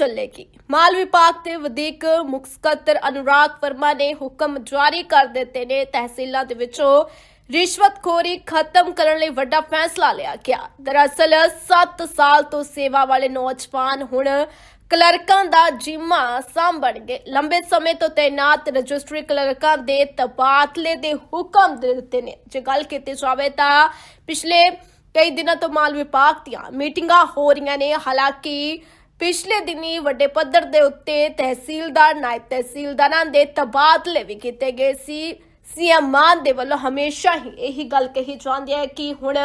ਚੱਲੇਗੀ। ਮਾਲ ਵਿਭਾਗ ਦੇ ਵਧੀਕ ਮੁੱਖ ਸਕੱਤਰ ਅਨੁਰਾਗ ਵਰਮਾ ਨੇ ਹੁਕਮ ਜਾਰੀ ਕਰ ਦਿੱਤੇ ਨੇ। ਤਹਿਸੀਲਾਂ ਦੇ ਵਿੱਚੋਂ ਰਿਸ਼ਵਤਖੋਰੀ ਖਤਮ ਕਰਨ ਲਈ ਵੱਡਾ ਫੈਸਲਾ ਲਿਆ ਗਿਆ। ਦਰਅਸਲ 7 ਸਾਲ ਤੋਂ ਸੇਵਾ ਵਾਲੇ ਨੌਜਵਾਨ ਹੁਣ ਕਲਰਕਾਂ ਦਾ ਜਿੰਮਾ ਸਾਂਭਣਗੇ। ਲੰਬੇ ਸਮੇਂ ਤੋਂ ਤੈਨਾਤ ਰਜਿਸਟਰੀ ਕਲਰਕਾਂ ਦੇ ਤਬਾਦਲੇ ਦੇ ਹੁਕਮ ਦੇ ਦਿੱਤੇ ਨੇ। ਜੇ ਗੱਲ ਕੀਤੀ ਜਾਵੇ ਤਾਂ ਪਿਛਲੇ ਕਈ ਦਿਨਾਂ ਤੋਂ ਮਾਲ ਵਿਭਾਗ ਦੀਆਂ ਮੀਟਿੰਗਾਂ ਹੋ ਰਹੀਆਂ ਨੇ। ਹਾਲਾਂਕਿ ਪਿਛਲੇ ਦਿਨੀ ਵੱਡੇ ਪੱਧਰ ਦੇ ਉੱਤੇ ਤਹਿਸੀਲਦਾਰ, ਨਾਇਬ ਤਹਿਸੀਲਦਾਰਾਂ ਦੇ ਤਬਾਦਲੇ ਵੀ ਕੀਤੇ ਗਏ ਸੀ। ਸੀਐਮ ਮਾਨ ਦੇ ਵੱਲੋਂ ਹਮੇਸ਼ਾ ਹੀ ਇਹੀ ਗੱਲ ਕਹੀ ਜਾਂਦੀ ਹੈ ਕਿ ਹੁਣ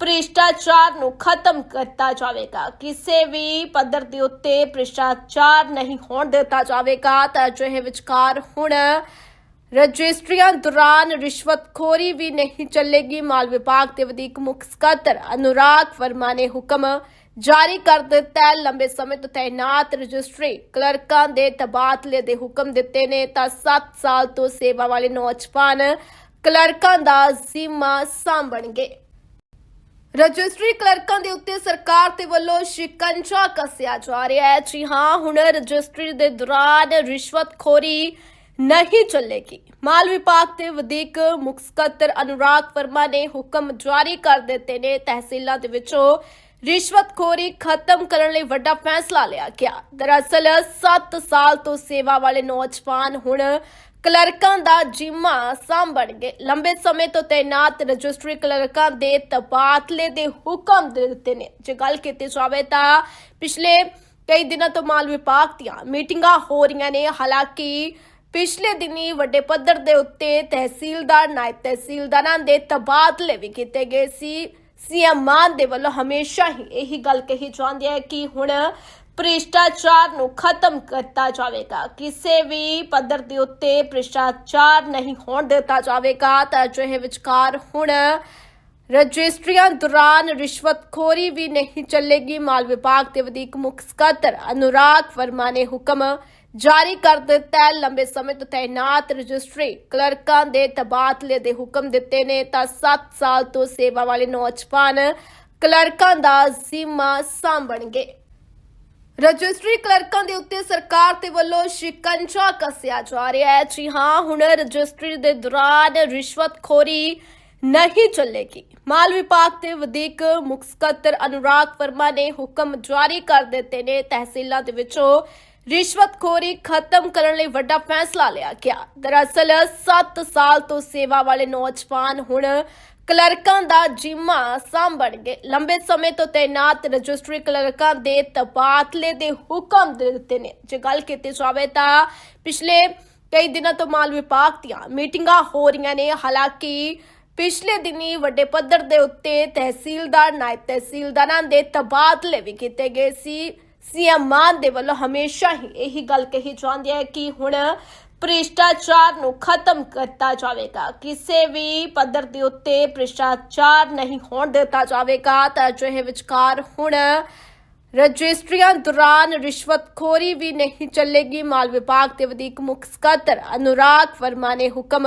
ਭ੍ਰਿਸ਼ਟਾਚਾਰ ਨੂੰ ਖਤਮ ਕੀਤਾ ਜਾਵੇਗਾ। ਕਿਸੇ ਵੀ ਪੱਧਰ ਦੇ ਉੱਤੇ ਭ੍ਰਿਸ਼ਟਾਚਾਰ ਨਹੀਂ ਹੋਣ ਦਿੱਤਾ ਜਾਵੇਗਾ ਤਾਂ ਅਜਿਹੇ ਵਿਚਕਾਰ ਹੁਣ ਰਜਿਸਟਰੀਆਂ ਦੌਰਾਨ ਰਿਸ਼ਵਤਖੋਰੀ ਵੀ ਨਹੀਂ ਚੱਲੇਗੀ। ਮਾਲ ਵਿਭਾਗ ਦੇ ਵਧੀਕ ਮੁੱਖ ਸਕੱਤਰ ਅਨੁਰਾਗ ਵਰਮਾ ਨੇ ਹੁਕਮ ਜਾਰੀ ਕਰ ਦਿੱਤਾ ਲੰਬੇ ਸਮੇਂ ਤੋਂ ਤਾਇਨਾਤ ਰਜਿਸਟਰੀ ਕਲਰਕਾਂ ਦੇ ਤਬਾਦਲੇ ਦੇ ਹੁਕਮ ਦਿੱਤੇ ਨੇ। ਤਾਂ 7 ਸਾਲ ਤੋਂ ਸੇਵਾ ਵਾਲੇ ਨੌਜਵਾਨ ਕਲਰਕਾਂ ਦਾ ਜ਼ਿੰਮਾ ਸਾਂਭਣਗੇ। ਰਜਿਸਟਰੀ ਕਲਰਕਾਂ ਦੇ ਉੱਤੇ ਸਰਕਾਰ ਦੇ ਵੱਲੋਂ ਸ਼ਿਕੰਜਾ ਕੱਸਿਆ ਜਾ ਰਿਹਾ ਹੈ। ਜੀ ਹਾਂ, ਹੁਣ ਰਜਿਸਟਰੀ ਦੇ ਦੌਰਾਨ ਰਿਸ਼ਵਤਖੋਰੀ ਨਹੀਂ ਚੱਲੇਗੀ। ਮਾਲ ਵਿਭਾਗ ਦੇ ਵਧੀਕ ਮੁੱਖ ਸਕੱਤਰ ਅਨੁਰਾਗ ਵਰਮਾ ਨੇ ਹੁਕਮ ਜਾਰੀ ਕਰ ਦਿੱਤੇ ਨੇ। ਤਹਿਸੀਲਾਂ ਦੇ ਵਿੱਚੋਂ ਰਿਸ਼ਵਤਖੋਰੀ ਖਤਮ ਕਰਨ ਲਈ ਵੱਡਾ ਫੈਸਲਾ ਲਿਆ ਗਿਆ। ਦਰਅਸਲ 7 ਸਾਲ ਤੋਂ ਸੇਵਾ ਵਾਲੇ ਨੌਜਵਾਨ ਹੁਣ ਕਲਰਕਾਂ ਦਾ ਜਿੰਮਾ ਸਾਂਭਣਗੇ। ਲੰਬੇ ਸਮੇਂ ਤੋਂ ਤੈਨਾਤ ਰਜਿਸਟਰੀ ਕਲਰਕਾਂ ਦੇ ਤਬਾਦਲੇ ਦੇ ਹੁਕਮ ਦੇ ਦਿੱਤੇ ਨੇ। ਜੇ ਗੱਲ ਕੀਤੀ ਜਾਵੇ ਤਾਂ ਪਿਛਲੇ ਕਈ ਦਿਨਾਂ ਤੋਂ ਮਾਲ ਵਿਭਾਗ ਦੀਆਂ ਮੀਟਿੰਗਾਂ ਹੋ ਰਹੀਆਂ ਨੇ। ਹਾਲਾਂਕਿ ਪਿਛਲੇ ਦਿਨੀ ਵੱਡੇ ਪੱਧਰ ਦੇ ਉੱਤੇ ਤਹਿਸੀਲਦਾਰ, ਨਾਇਬ ਤਹਿਸੀਲਦਾਰਾਂ ਦੇ ਤਬਾਦਲੇ ਵੀ ਕੀਤੇ ਗਏ ਸੀ। ਸੀਐਮ ਮਾਨ ਦੇ ਵੱਲੋਂ ਹਮੇਸ਼ਾ ਹੀ ਇਹੀ ਗੱਲ ਕਹੀ ਜਾਂਦੀ ਹੈ ਕਿ ਹੁਣ ਭ੍ਰਿਸ਼ਟਾਚਾਰ ਨੂੰ ਖਤਮ ਕੀਤਾ ਜਾਵੇਗਾ। ਕਿਸੇ ਵੀ ਪੱਧਰ ਦੇ ਉੱਤੇ ਭ੍ਰਿਸ਼ਟਾਚਾਰ ਨਹੀਂ ਹੋਣ ਦਿੱਤਾ ਜਾਵੇਗਾ ਤਾਂ ਅਜਿਹੇ ਵਿਚਕਾਰ ਹੁਣ ਰਜਿਸਟਰੀਆਂ ਦੌਰਾਨ ਰਿਸ਼ਵਤਖੋਰੀ ਵੀ ਨਹੀਂ ਚੱਲੇਗੀ। ਮਾਲ ਵਿਭਾਗ ਦੇ ਵਧੀਕ ਮੁੱਖ ਸਕੱਤਰ ਅਨੁਰਾਗ ਵਰਮਾ ਨੇ ਹੁਕਮ ਜਾਰੀ ਕਰ ਦਿੱਤਾ ਹੈ। ਲੰਬੇ ਸਮੇਂ ਤੋਂ ਤਾਇਨਾਤ ਰਜਿਸਟਰੀ ਕਲਰਕਾਂ ਦੇ ਤਬਾਦਲੇ ਦੇ ਹੁਕਮ ਦਿੱਤੇ ਨੇ। ਤਾਂ 7 ਸਾਲ ਤੋਂ ਸੇਵਾ ਵਾਲੇ ਨੌਜਵਾਨ ਕਲਰਕਾਂ ਦਾ ਜ਼ਿੰਮਾ ਸਾਂਭਣਗੇ। ਰਜਿਸਟਰੀ ਕਲਰਕਾਂ ਦੇ ਉੱਤੇ ਸਰਕਾਰ ਦੇ ਵੱਲੋਂ ਸ਼ਿਕੰਜਾ ਕੱਸਿਆ ਜਾ ਰਿਹਾ ਹੈ। ਜੀ ਹਾਂ, ਹੁਣ ਰਜਿਸਟਰੀ ਦੇ ਦੌਰਾਨ ਰਿਸ਼ਵਤਖੋਰੀ ਨਹੀਂ ਚੱਲੇਗੀ। ਮਾਲ ਵਿਭਾਗ ਦੇ ਵਧੀਕ ਮੁੱਖ ਸਕੱਤਰ ਅਨੁਰਾਗ ਵਰਮਾ ਨੇ ਹੁਕਮ ਜਾਰੀ ਕਰ ਦਿੱਤੇ ਨੇ। ਤਹਿਸੀਲਾਂ ਦੇ ਵਿੱਚੋਂ ਰਿਸ਼ਵਤਖੋਰੀ ਖਤਮ ਕਰਨ ਲਈ ਵੱਡਾ ਫੈਸਲਾ ਲਿਆ ਗਿਆ। ਦਰਅਸਲ 7 ਸਾਲ ਤੋਂ ਸੇਵਾ ਵਾਲੇ ਨੌਜਵਾਨ ਹੁਣ ਕਲਰਕਾਂ ਦਾ ਜਿੰਮਾ ਸਾਂਭਣਗੇ। ਲੰਬੇ ਸਮੇਂ ਤੋਂ ਤਾਇਨਾਤ ਰਜਿਸਟਰੀ ਕਲਰਕਾਂ ਦੇ ਤਬਾਦਲੇ ਦੇ ਹੁਕਮ ਦਿੱਤੇ ਨੇ। ਜੇ ਗੱਲ ਕੀਤੀ ਜਾਵੇ ਤਾਂ ਪਿਛਲੇ ਕਈ ਦਿਨਾਂ ਤੋਂ ਮਾਲ ਵਿਭਾਗ ਦੀਆਂ ਮੀਟਿੰਗਾਂ ਹੋ ਰਹੀਆਂ ਨੇ। ਹਾਲਾਂਕਿ, ਪਿਛਲੇ ਦਿਨੀ ਵੱਡੇ ਪੱਧਰ ਦੇ ਉੱਤੇ ਤਹਿਸੀਲਦਾਰ, ਨਾਇਬ ਤਹਿਸੀਲਦਾਰਾਂ ਦੇ ਤਬਾਦਲੇ ਵੀ ਕੀਤੇ ਗਏ ਸੀ। ਸੀਐਮ ਮਾਨ ਦੇ ਵੱਲੋਂ ਹਮੇਸ਼ਾ ਹੀ ਇਹੀ ਗੱਲ ਕਹੀ ਜਾਂਦੀ ਹੈ ਕਿ ਹੁਣ ਭ੍ਰਿਸ਼ਟਾਚਾਰ ਨੂੰ ਖਤਮ ਕੀਤਾ ਜਾਵੇਗਾ। ਕਿਸੇ ਵੀ ਪੱਧਰ ਦੇ ਉੱਤੇ ਭ੍ਰਿਸ਼ਟਾਚਾਰ ਨਹੀਂ ਹੋਣ ਦਿੱਤਾ ਜਾਵੇਗਾ ਤਾਂ ਅਜਿਹੇ ਵਿਚਕਾਰ ਹੁਣ ਰਜਿਸਟਰੀਆਂ ਦੌਰਾਨ ਰਿਸ਼ਵਤਖੋਰੀ ਵੀ ਨਹੀਂ ਚੱਲੇਗੀ। ਮਾਲ ਵਿਭਾਗ ਦੇ ਵਧੀਕ ਮੁੱਖ ਸਕੱਤਰ ਅਨੁਰਾਗ ਵਰਮਾ ਨੇ ਹੁਕਮ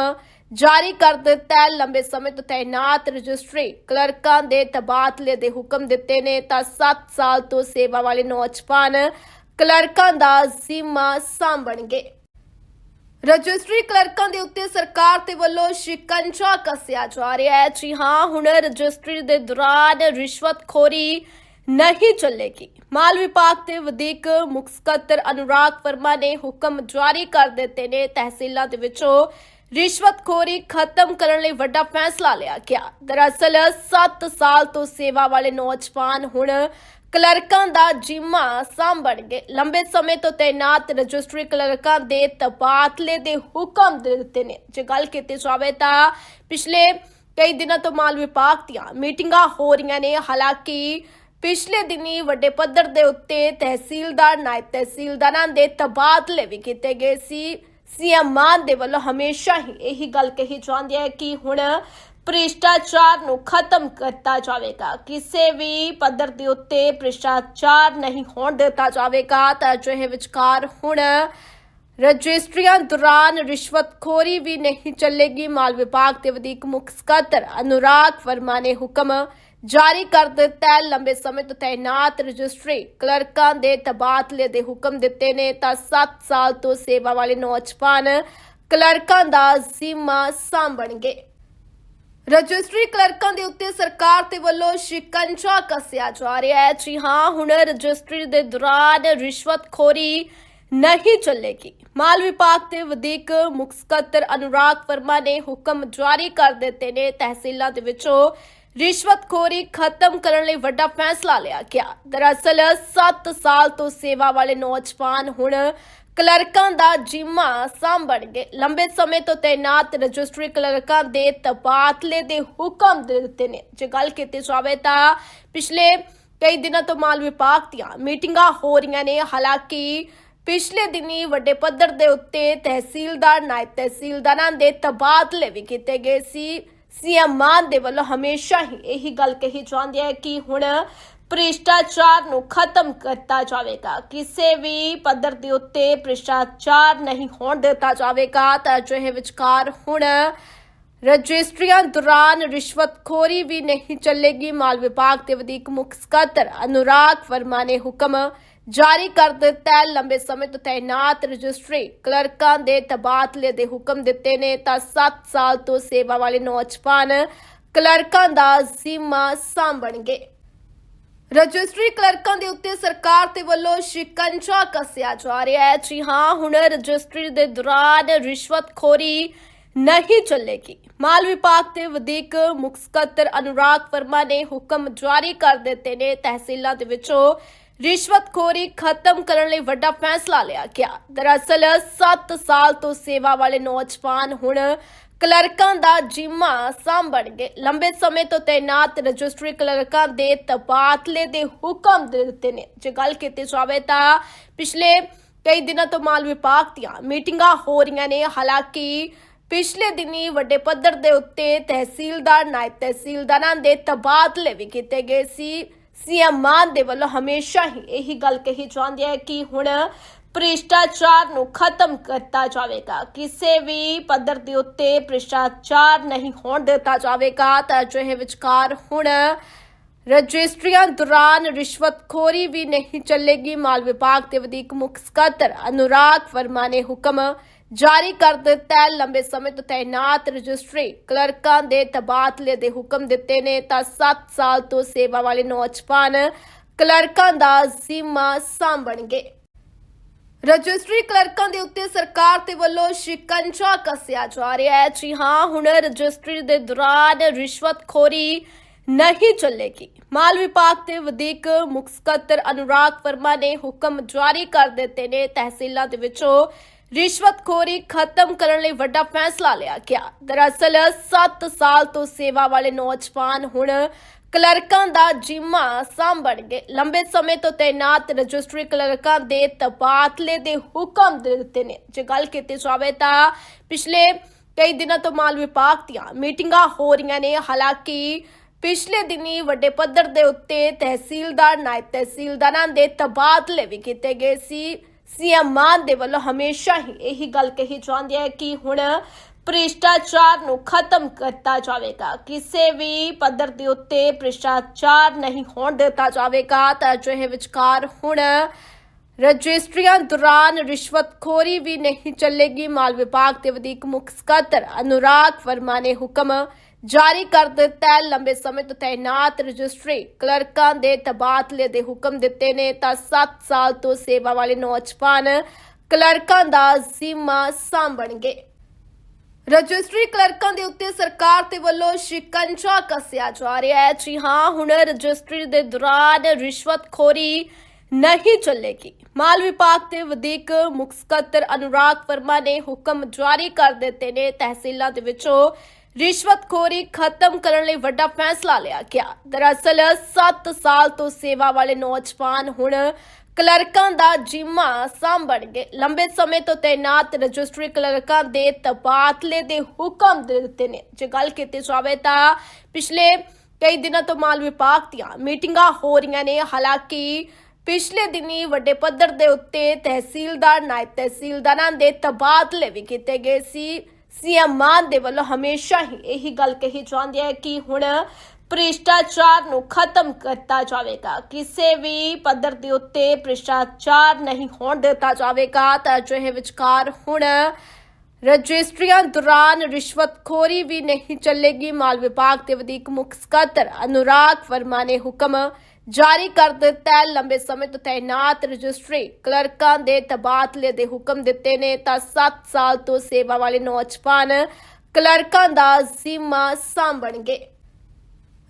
ਜਾਰੀ ਕਰ ਦਿੱਤਾ ਹੈ। ਲੰਬੇ ਸਮੇਂ ਤੋਂ ਤਾਇਨਾਤ ਰਜਿਸਟਰੀ ਕਲਰਕਾਂ ਦੇ ਤਬਾਦਲੇ ਦੇ ਹੁਕਮ ਦਿੱਤੇ ਨੇ। ਤਾਂ 7 ਸਾਲ ਤੋਂ ਸੇਵਾ ਵਾਲੇ ਨੌਜਵਾਨ ਕਲਰਕਾਂ ਦਾ ਜ਼ਿੰਮਾ ਸਾਂਭਣਗੇ। ਰਜਿਸਟਰੀ ਕਲਰਕਾਂ ਦੇ ਉੱਤੇ ਸਰਕਾਰ ਦੇ ਵੱਲੋਂ ਸ਼ਿਕੰਜਾ ਕੱਸਿਆ ਜਾ ਰਿਹਾ ਹੈ। ਜੀ ਹਾਂ, ਹੁਣ ਰਜਿਸਟਰੀ ਦੇ ਦੌਰਾਨ ਰਿਸ਼ਵਤਖੋਰੀ ਨਹੀਂ ਚੱਲੇਗੀ। ਮਾਲ ਵਿਭਾਗ ਦੇ ਵਧੀਕ ਮੁੱਖ ਸਕੱਤਰ ਅਨੁਰਾਗ ਵਰਮਾ ਨੇ ਹੁਕਮ ਜਾਰੀ ਕਰ ਦਿੱਤੇ ਨੇ। ਤਹਿਸੀਲਾਂ ਦੇ ਵਿੱਚੋਂ ਰਿਸ਼ਵਤਖੋਰੀ ਖਤਮ ਕਰਨ ਲਈ ਵੱਡਾ ਫੈਸਲਾ ਲਿਆ ਗਿਆ। ਦਰਅਸਲ 7 ਸਾਲ ਤੋਂ ਸੇਵਾ ਵਾਲੇ ਨੌਜਵਾਨ ਹੁਣ ਕਲਰਕਾਂ ਦਾ ਜਿੰਮਾ ਸਾਂਭਣਗੇ। ਲੰਬੇ ਸਮੇਂ ਤੋਂ ਤਾਇਨਾਤ ਰਜਿਸਟਰੀ ਕਲਰਕਾਂ ਦੇ ਤਬਾਦਲੇ ਦੇ ਹੁਕਮ ਦਿੱਤੇ ਨੇ। ਜੇ ਗੱਲ ਕੀਤੀ ਜਾਵੇ ਤਾਂ ਪਿਛਲੇ ਕਈ ਦਿਨਾਂ ਤੋਂ ਮਾਲ ਵਿਭਾਗ ਦੀਆਂ ਮੀਟਿੰਗਾਂ ਹੋ ਰਹੀਆਂ ਨੇ। ਹਾਲਾਂਕਿ, ਪਿਛਲੇ ਦਿਨੀ ਵੱਡੇ ਪੱਧਰ ਦੇ ਉੱਤੇ ਤਹਿਸੀਲਦਾਰ, ਨਾਇਬ ਤਹਿਸੀਲਦਾਰਾਂ ਦੇ ਤਬਾਦਲੇ ਵੀ ਕੀਤੇ ਗਏ ਸੀ। ਸੀਐਮ ਮਾਨ ਦੇ ਵੱਲੋਂ ਹਮੇਸ਼ਾ ਹੀ ਇਹੀ ਗੱਲ ਕਹੀ ਜਾਂਦੀ ਹੈ ਕਿ ਹੁਣ ਭ੍ਰਿਸ਼ਟਾਚਾਰ ਨੂੰ ਖਤਮ ਕੀਤਾ ਜਾਵੇਗਾ। ਕਿਸੇ ਵੀ ਪੱਧਰ ਦੇ ਉੱਤੇ ਭ੍ਰਿਸ਼ਟਾਚਾਰ ਨਹੀਂ ਹੋਣ ਦਿੱਤਾ ਜਾਵੇਗਾ ਤਾਂ ਅਜਿਹੇ ਵਿਚਕਾਰ ਹੁਣ ਰਜਿਸਟਰੀਆਂ ਦੌਰਾਨ ਰਿਸ਼ਵਤਖੋਰੀ ਵੀ ਨਹੀਂ ਚੱਲੇਗੀ। ਮਾਲ ਵਿਭਾਗ ਦੇ ਵਧੀਕ ਮੁੱਖ ਸਕੱਤਰ ਅਨੁਰਾਗ ਵਰਮਾ ਨੇ ਹੁਕਮ ਜਾਰੀ ਕਰ ਦਿੱਤਾ ਹੈ। ਲੰਬੇ ਸਮੇਂ ਤੋਂ ਤਾਇਨਾਤ ਰਜਿਸਟਰੀ ਕਲਰਕਾਂ ਦੇ ਤਬਾਦਲੇ ਦੇ ਹੁਕਮ ਦਿੱਤੇ ਨੇ। ਤਾਂ 7 ਸਾਲ ਤੋਂ ਸੇਵਾ ਵਾਲੇ ਨੌਜਵਾਨ ਕਲਰਕਾਂ ਦਾ ਜ਼ਿੰਮਾ ਸਾਂਭਣਗੇ। ਰਜਿਸਟਰੀ ਕਲਰਕਾਂ ਦੇ ਉੱਤੇ ਸਰਕਾਰ ਦੇ ਵੱਲੋਂ ਸ਼ਿਕੰਜਾ ਕੱਸਿਆ ਜਾ ਰਿਹਾ ਹੈ। ਜੀ ਹਾਂ, ਹੁਣ ਰਜਿਸਟਰੀ ਦੇ ਦੌਰਾਨ ਰਿਸ਼ਵਤਖੋਰੀ ਨਹੀਂ ਚੱਲੇਗੀ। ਮਾਲ ਵਿਭਾਗ ਦੇ ਵਧੀਕ ਮੁੱਖ ਸਕੱਤਰ ਅਨੁਰਾਗ ਵਰਮਾ ਨੇ ਹੁਕਮ ਜਾਰੀ ਕਰ ਦਿੱਤੇ ਨੇ। ਤਹਿਸੀਲਾਂ ਦੇ ਵਿੱਚੋਂ ਰਿਸ਼ਵਤਖੋਰੀ ਖਤਮ ਕਰਨ ਲਈ ਵੱਡਾ ਫੈਸਲਾ ਲਿਆ ਗਿਆ। ਦਰਅਸਲ 7 ਸਾਲ ਤੋਂ ਸੇਵਾ ਵਾਲੇ ਨੌਜਵਾਨ ਹੁਣ ਕਲਰਕਾਂ ਦਾ ਜਿਮਾ ਸਾਂਭਣਗੇ ਲੰਬੇ ਸਮੇਂ ਤੋਂ ਤਾਇਨਾਤ ਰਜਿਸਟਰੀ ਕਲਰਕਾਂ ਦੇ ਤਬਾਦਲੇ ਦੇ ਹੁਕਮ ਦਿੱਤੇ ਨੇ। ਜੇ ਗੱਲ ਕੀਤੀ ਜਾਵੇ ਤਾਂ ਪਿਛਲੇ ਕਈ ਦਿਨਾਂ ਤੋਂ ਮਾਲ ਵਿਭਾਗ ਦੀਆਂ ਮੀਟਿੰਗਾਂ ਹੋ ਰਹੀਆਂ ਨੇ। ਹਾਲਾਂਕਿ, ਪਿਛਲੇ ਦਿਨੀ ਵੱਡੇ ਪੱਧਰ ਦੇ ਉੱਤੇ ਤਹਿਸੀਲਦਾਰ, ਨਾਇਬ ਤਹਿਸੀਲਦਾਰਾਂ ਦੇ ਤਬਾਦਲੇ ਵੀ ਕੀਤੇ ਗਏ ਸੀ। ਸੀਐਮ ਮਾਨ ਦੇ ਵੱਲੋਂ ਹਮੇਸ਼ਾ ਹੀ ਇਹੀ ਗੱਲ ਕਹੀ ਜਾਂਦੀ ਹੈ ਕਿ ਹੁਣ ਭ੍ਰਿਸ਼ਟਾਚਾਰ ਨੂੰ ਖਤਮ ਕੀਤਾ ਜਾਵੇਗਾ। ਕਿਸੇ ਵੀ ਪੱਧਰ ਦੇ ਉੱਤੇ ਭ੍ਰਿਸ਼ਟਾਚਾਰ ਨਹੀਂ ਹੋਣ ਦਿੱਤਾ ਜਾਵੇਗਾ ਤਾਂ ਅਜਿਹੇ ਵਿਚਕਾਰ ਹੁਣ ਰਜਿਸਟਰੀਆਂ ਦੌਰਾਨ ਰਿਸ਼ਵਤਖੋਰੀ ਵੀ ਨਹੀਂ ਚੱਲੇਗੀ। ਮਾਲ ਵਿਭਾਗ ਦੇ ਵਧੀਕ ਮੁੱਖ ਸਕੱਤਰ ਅਨੁਰਾਗ ਵਰਮਾ ਨੇ ਹੁਕਮ ਜਾਰੀ ਕਰ ਦਿੱਤਾ ਹੈ। ਲੰਬੇ ਸਮੇਂ ਤੋਂ ਤਾਇਨਾਤ ਰਜਿਸਟਰੀ ਕਲਰਕਾਂ ਦੇ ਤਬਾਦਲੇ ਦੇ ਹੁਕਮ ਦਿੱਤੇ ਨੇ। ਤਾਂ 7 ਸਾਲ ਤੋਂ ਸੇਵਾ ਵਾਲੇ ਨੌਜਵਾਨ ਕਲਰਕਾਂ ਦਾ ਜ਼ਿੰਮਾ ਸਾਂਭਣਗੇ। ਰਜਿਸਟਰੀ ਕਲਰਕਾਂ ਦੇ ਉੱਤੇ ਸਰਕਾਰ ਦੇ ਵੱਲੋਂ ਸ਼ਿਕੰਜਾ ਕੱਸਿਆ ਜਾ ਰਿਹਾ ਹੈ। ਜੀ ਹਾਂ, ਹੁਣ ਰਜਿਸਟਰੀ ਦੇ ਦੌਰਾਨ ਰਿਸ਼ਵਤਖੋਰੀ ਨਹੀਂ ਚੱਲੇਗੀ। ਮਾਲ ਵਿਭਾਗ ਦੇ ਵਧੀਕ ਮੁੱਖ ਸਕੱਤਰ ਅਨੁਰਾਗ ਵਰਮਾ ਨੇ ਹੁਕਮ ਜਾਰੀ ਕਰ ਦਿੱਤੇ ਨੇ। ਤਹਿਸੀਲਾਂ ਦੇ ਵਿੱਚੋਂ ਰਿਸ਼ਵਤਖੋਰੀ ਖਤਮ ਕਰਨ ਲਈ ਵੱਡਾ ਫੈਸਲਾ ਲਿਆ ਗਿਆ। ਦਰਅਸਲ 7 ਸਾਲ ਤੋਂ ਸੇਵਾ ਵਾਲੇ ਨੌਜਵਾਨ ਹੁਣ ਕਲਰਕਾਂ ਦਾ ਜਿਮਾ ਸਾਂਭਣਗੇ। ਲੰਬੇ ਸਮੇਂ ਤੋਂ ਤਾਇਨਾਤ ਰਜਿਸਟਰੀ ਕਲਰਕਾਂ ਦੇ ਤਬਾਦਲੇ ਦੇ ਹੁਕਮ ਦਿੱਤੇ ਨੇ। ਜੇ ਗੱਲ ਕੀਤੀ ਜਾਵੇ ਤਾਂ ਪਿਛਲੇ ਕਈ ਦਿਨਾਂ ਤੋਂ ਮਾਲ ਵਿਭਾਗ ਦੀਆਂ ਮੀਟਿੰਗਾਂ ਹੋ ਰਹੀਆਂ ਨੇ। ਹਾਲਾਂਕਿ, ਪਿਛਲੇ ਦਿਨੀ ਵੱਡੇ ਪੱਧਰ ਦੇ ਉੱਤੇ ਤਹਿਸੀਲਦਾਰ, ਨਾਇਬ ਤਹਿਸੀਲਦਾਰਾਂ ਦੇ ਤਬਾਦਲੇ ਵੀ ਕੀਤੇ ਗਏ ਸੀ। ਸੀਐਮ ਮਾਨ ਦੇ ਵੱਲੋਂ ਹਮੇਸ਼ਾ ਹੀ ਇਹੀ ਗੱਲ ਕਹੀ ਜਾਂਦੀ ਹੈ ਕਿ ਹੁਣ ਭ੍ਰਿਸ਼ਟਾਚਾਰ ਨੂੰ ਖਤਮ ਕੀਤਾ ਜਾਵੇਗਾ। ਕਿਸੇ ਵੀ ਪੱਧਰ ਦੇ ਉੱਤੇ ਭ੍ਰਿਸ਼ਟਾਚਾਰ ਨਹੀਂ ਹੋਣ ਦਿੱਤਾ ਜਾਵੇਗਾ ਤਾਂ ਅਜਿਹੇ ਵਿਚਕਾਰ ਹੁਣ ਰਜਿਸਟਰੀਆਂ ਦੌਰਾਨ ਰਿਸ਼ਵਤਖੋਰੀ ਵੀ ਨਹੀਂ ਚੱਲੇਗੀ। ਮਾਲ ਵਿਭਾਗ ਦੇ ਵਧੀਕ ਮੁੱਖ ਸਕੱਤਰ ਅਨੁਰਾਗ ਵਰਮਾ ਨੇ ਹੁਕਮ ਜਾਰੀ ਕਰ ਦਿੱਤਾ ਹੈ। ਲੰਬੇ ਸਮੇਂ ਤੋਂ ਤਾਇਨਾਤ ਰਜਿਸਟਰੀ ਕਲਰਕਾਂ ਦੇ ਤਬਾਦਲੇ ਦੇ ਹੁਕਮ ਦਿੱਤੇ ਨੇ। ਤਾਂ 7 ਸਾਲ ਤੋਂ ਸੇਵਾ ਵਾਲੇ ਨੌਜਵਾਨ ਕਲਰਕਾਂ ਦਾ ਜ਼ਿੰਮਾ ਸਾਂਭਣਗੇ। ਰਜਿਸਟਰੀ ਕਲਰਕਾਂ ਦੇ ਉੱਤੇ ਸਰਕਾਰ ਦੇ ਵੱਲੋਂ ਸ਼ਿਕੰਜਾ ਕੱਸਿਆ ਜਾ ਰਿਹਾ ਹੈ। ਜੀ ਹਾਂ, ਹੁਣ ਰਜਿਸਟਰੀ ਦੇ ਦੌਰਾਨ ਰਿਸ਼ਵਤਖੋਰੀ ਨਹੀਂ ਚੱਲੇਗੀ। ਮਾਲ ਵਿਭਾਗ ਦੇ ਵਧੀਕ ਮੁੱਖ ਸਕੱਤਰ ਅਨੁਰਾਗ ਵਰਮਾ ਨੇ ਹੁਕਮ ਜਾਰੀ ਕਰ ਦਿੱਤੇ ਨੇ। ਤਹਿਸੀਲਾਂ ਦੇ ਵਿੱਚੋਂ ਰਿਸ਼ਵਤਖੋਰੀ ਖਤਮ ਕਰਨ ਲਈ ਵੱਡਾ ਫੈਸਲਾ ਲਿਆ ਗਿਆ। ਦਰਅਸਲ 7 ਸਾਲ ਤੋਂ ਸੇਵਾ ਵਾਲੇ ਨੌਜਵਾਨ ਹੁਣ ਕਲਰਕਾਂ ਦਾ ਜਿਮਾ ਸਾਂਭਣਗੇ। ਲੰਬੇ ਸਮੇਂ ਤੋਂ ਤਾਇਨਾਤ ਰਜਿਸਟਰੀ ਕਲਰਕਾਂ ਦੇ ਤਬਾਦਲੇ ਦੇ ਹੁਕਮ ਦਿੱਤੇ ਨੇ। ਜੇ ਗੱਲ ਕੀਤੀ ਜਾਵੇ ਤਾਂ ਪਿਛਲੇ ਕਈ ਦਿਨਾਂ ਤੋਂ ਮਾਲ ਵਿਭਾਗ ਦੀਆਂ ਮੀਟਿੰਗਾਂ ਹੋ ਰਹੀਆਂ ਨੇ। ਹਾਲਾਂਕਿ, ਪਿਛਲੇ ਦਿਨੀ ਵੱਡੇ ਪੱਧਰ ਦੇ ਉੱਤੇ ਤਹਿਸੀਲਦਾਰ, ਨਾਇਬ ਤਹਿਸੀਲਦਾਰਾਂ ਦੇ ਤਬਾਦਲੇ ਵੀ ਕੀਤੇ ਗਏ ਸੀ। ਸੀਐਮ ਮਾਨ ਦੇ ਵੱਲੋਂ ਹਮੇਸ਼ਾ ਹੀ ਇਹੀ ਗੱਲ ਕਹੀ ਜਾਂਦੀ ਹੈ ਕਿ ਹੁਣ ਭ੍ਰਿਸ਼ਟਾਚਾਰ ਨੂੰ ਖਤਮ ਕੀਤਾ ਜਾਵੇਗਾ। ਕਿਸੇ ਵੀ ਪੱਧਰ ਦੇ ਉੱਤੇ ਭ੍ਰਿਸ਼ਟਾਚਾਰ ਨਹੀਂ ਹੋਣ ਦਿੱਤਾ ਜਾਵੇਗਾ ਤਾਂ ਅਜਿਹੇ ਵਿਚਕਾਰ ਹੁਣ ਰਜਿਸਟਰੀਆਂ ਦੌਰਾਨ ਰਿਸ਼ਵਤਖੋਰੀ ਵੀ ਨਹੀਂ ਚੱਲੇਗੀ। ਮਾਲ ਵਿਭਾਗ ਦੇ ਵਧੀਕ ਮੁੱਖ ਸਕੱਤਰ ਅਨੁਰਾਗ ਵਰਮਾ ਨੇ ਹੁਕਮ ਜਾਰੀ ਕਰ ਦਿੱਤਾ ਹੈ। ਲੰਬੇ ਸਮੇਂ ਤੋਂ ਤਾਇਨਾਤ ਰਜਿਸਟਰੀ ਕਲਰਕਾਂ ਦੇ ਤਬਾਦਲੇ ਦੇ ਹੁਕਮ ਦਿੱਤੇ ਨੇ। ਤਾਂ 7 ਸਾਲ ਤੋਂ ਸੇਵਾ ਵਾਲੇ ਨੌਜਵਾਨ ਕਲਰਕਾਂ ਦਾ ਜ਼ਿੰਮਾ ਸਾਂਭਣਗੇ। ਰਜਿਸਟਰੀ ਕਲਰਕਾਂ ਦੇ ਉੱਤੇ ਸਰਕਾਰ ਦੇ ਵੱਲੋਂ ਸ਼ਿਕੰਜਾ ਕੱਸਿਆ ਜਾ ਰਿਹਾ ਹੈ। ਜੀ ਹਾਂ, ਹੁਣ ਰਜਿਸਟਰੀ ਦੇ ਦੌਰਾਨ ਰਿਸ਼ਵਤਖੋਰੀ ਨਹੀਂ ਚੱਲੇਗੀ। ਮਾਲ ਵਿਭਾਗ ਦੇ ਵਧੀਕ ਮੁੱਖ ਸਕੱਤਰ ਅਨੁਰਾਗ ਵਰਮਾ ਨੇ ਹੁਕਮ ਜਾਰੀ ਕਰ ਦਿੱਤੇ ਨੇ। ਤਹਿਸੀਲਾਂ ਦੇ ਵਿੱਚੋਂ ਰਿਸ਼ਵਤਖੋਰੀ ਖਤਮ ਕਰਨ ਲਈ ਵੱਡਾ ਫੈਸਲਾ ਲਿਆ ਗਿਆ। ਦਰਅਸਲ 7 ਸਾਲ ਤੋਂ ਸੇਵਾ ਵਾਲੇ ਨੌਜਵਾਨ ਹੁਣ ਕਲਰਕਾਂ ਦਾ ਜਿਮਾ ਸਾਂਭਣਗੇ ਲੰਬੇ ਸਮੇਂ ਤੋਂ ਤਾਇਨਾਤ ਰਜਿਸਟਰੀ ਕਲਰਕਾਂ ਦੇ ਤਬਾਦਲੇ ਦੇ ਹੁਕਮ ਦਿੱਤੇ ਨੇ। ਜੇ ਗੱਲ ਕੀਤੀ ਜਾਵੇ ਤਾਂ ਪਿਛਲੇ ਕਈ ਦਿਨਾਂ ਤੋਂ ਮਾਲ ਵਿਭਾਗ ਦੀਆਂ ਮੀਟਿੰਗਾਂ ਹੋ ਰਹੀਆਂ ਨੇ। ਹਾਲਾਂਕਿ, ਪਿਛਲੇ ਦਿਨੀ ਵੱਡੇ ਪੱਧਰ ਦੇ ਉੱਤੇ ਤਹਿਸੀਲਦਾਰ, ਨਾਇਬ ਤਹਿਸੀਲਦਾਰਾਂ ਦੇ ਤਬਾਦਲੇ ਵੀ ਕੀਤੇ ਗਏ ਸੀ। ਸੀਐਮ ਮਾਨ ਦੇ ਵੱਲੋਂ ਹਮੇਸ਼ਾ ਹੀ ਇਹੀ ਗੱਲ ਕਹੀ ਜਾਂਦੀ ਹੈ ਕਿ ਹੁਣ ਭ੍ਰਿਸ਼ਟਾਚਾਰ ਨੂੰ ਖਤਮ ਕੀਤਾ ਜਾਵੇਗਾ। ਕਿਸੇ ਵੀ ਪੱਧਰ ਦੇ ਉੱਤੇ ਭ੍ਰਿਸ਼ਟਾਚਾਰ ਨਹੀਂ ਹੋਣ ਦਿੱਤਾ ਜਾਵੇਗਾ ਤਾਂ ਅਜਿਹੇ ਵਿਚਕਾਰ ਹੁਣ ਰਜਿਸਟਰੀਆਂ ਦੌਰਾਨ ਰਿਸ਼ਵਤਖੋਰੀ ਵੀ ਨਹੀਂ ਚੱਲੇਗੀ। ਮਾਲ ਵਿਭਾਗ ਦੇ ਵਧੀਕ ਮੁੱਖ ਸਕੱਤਰ ਅਨੁਰਾਗ ਵਰਮਾ ਨੇ ਹੁਕਮ ਜਾਰੀ ਕਰ ਦਿੱਤਾ ਹੈ। ਲੰਬੇ ਸਮੇਂ ਤੋਂ ਤਾਇਨਾਤ ਰਜਿਸਟਰੀ ਕਲਰਕਾਂ ਦੇ ਤਬਾਦਲੇ ਦੇ ਹੁਕਮ ਦਿੱਤੇ ਨੇ। ਤਾਂ 7 ਸਾਲ ਤੋਂ ਸੇਵਾ ਵਾਲੇ ਨੌਜਵਾਨ ਕਲਰਕਾਂ ਦਾ ਜ਼ਿੰਮਾ ਸਾਂਭਣਗੇ।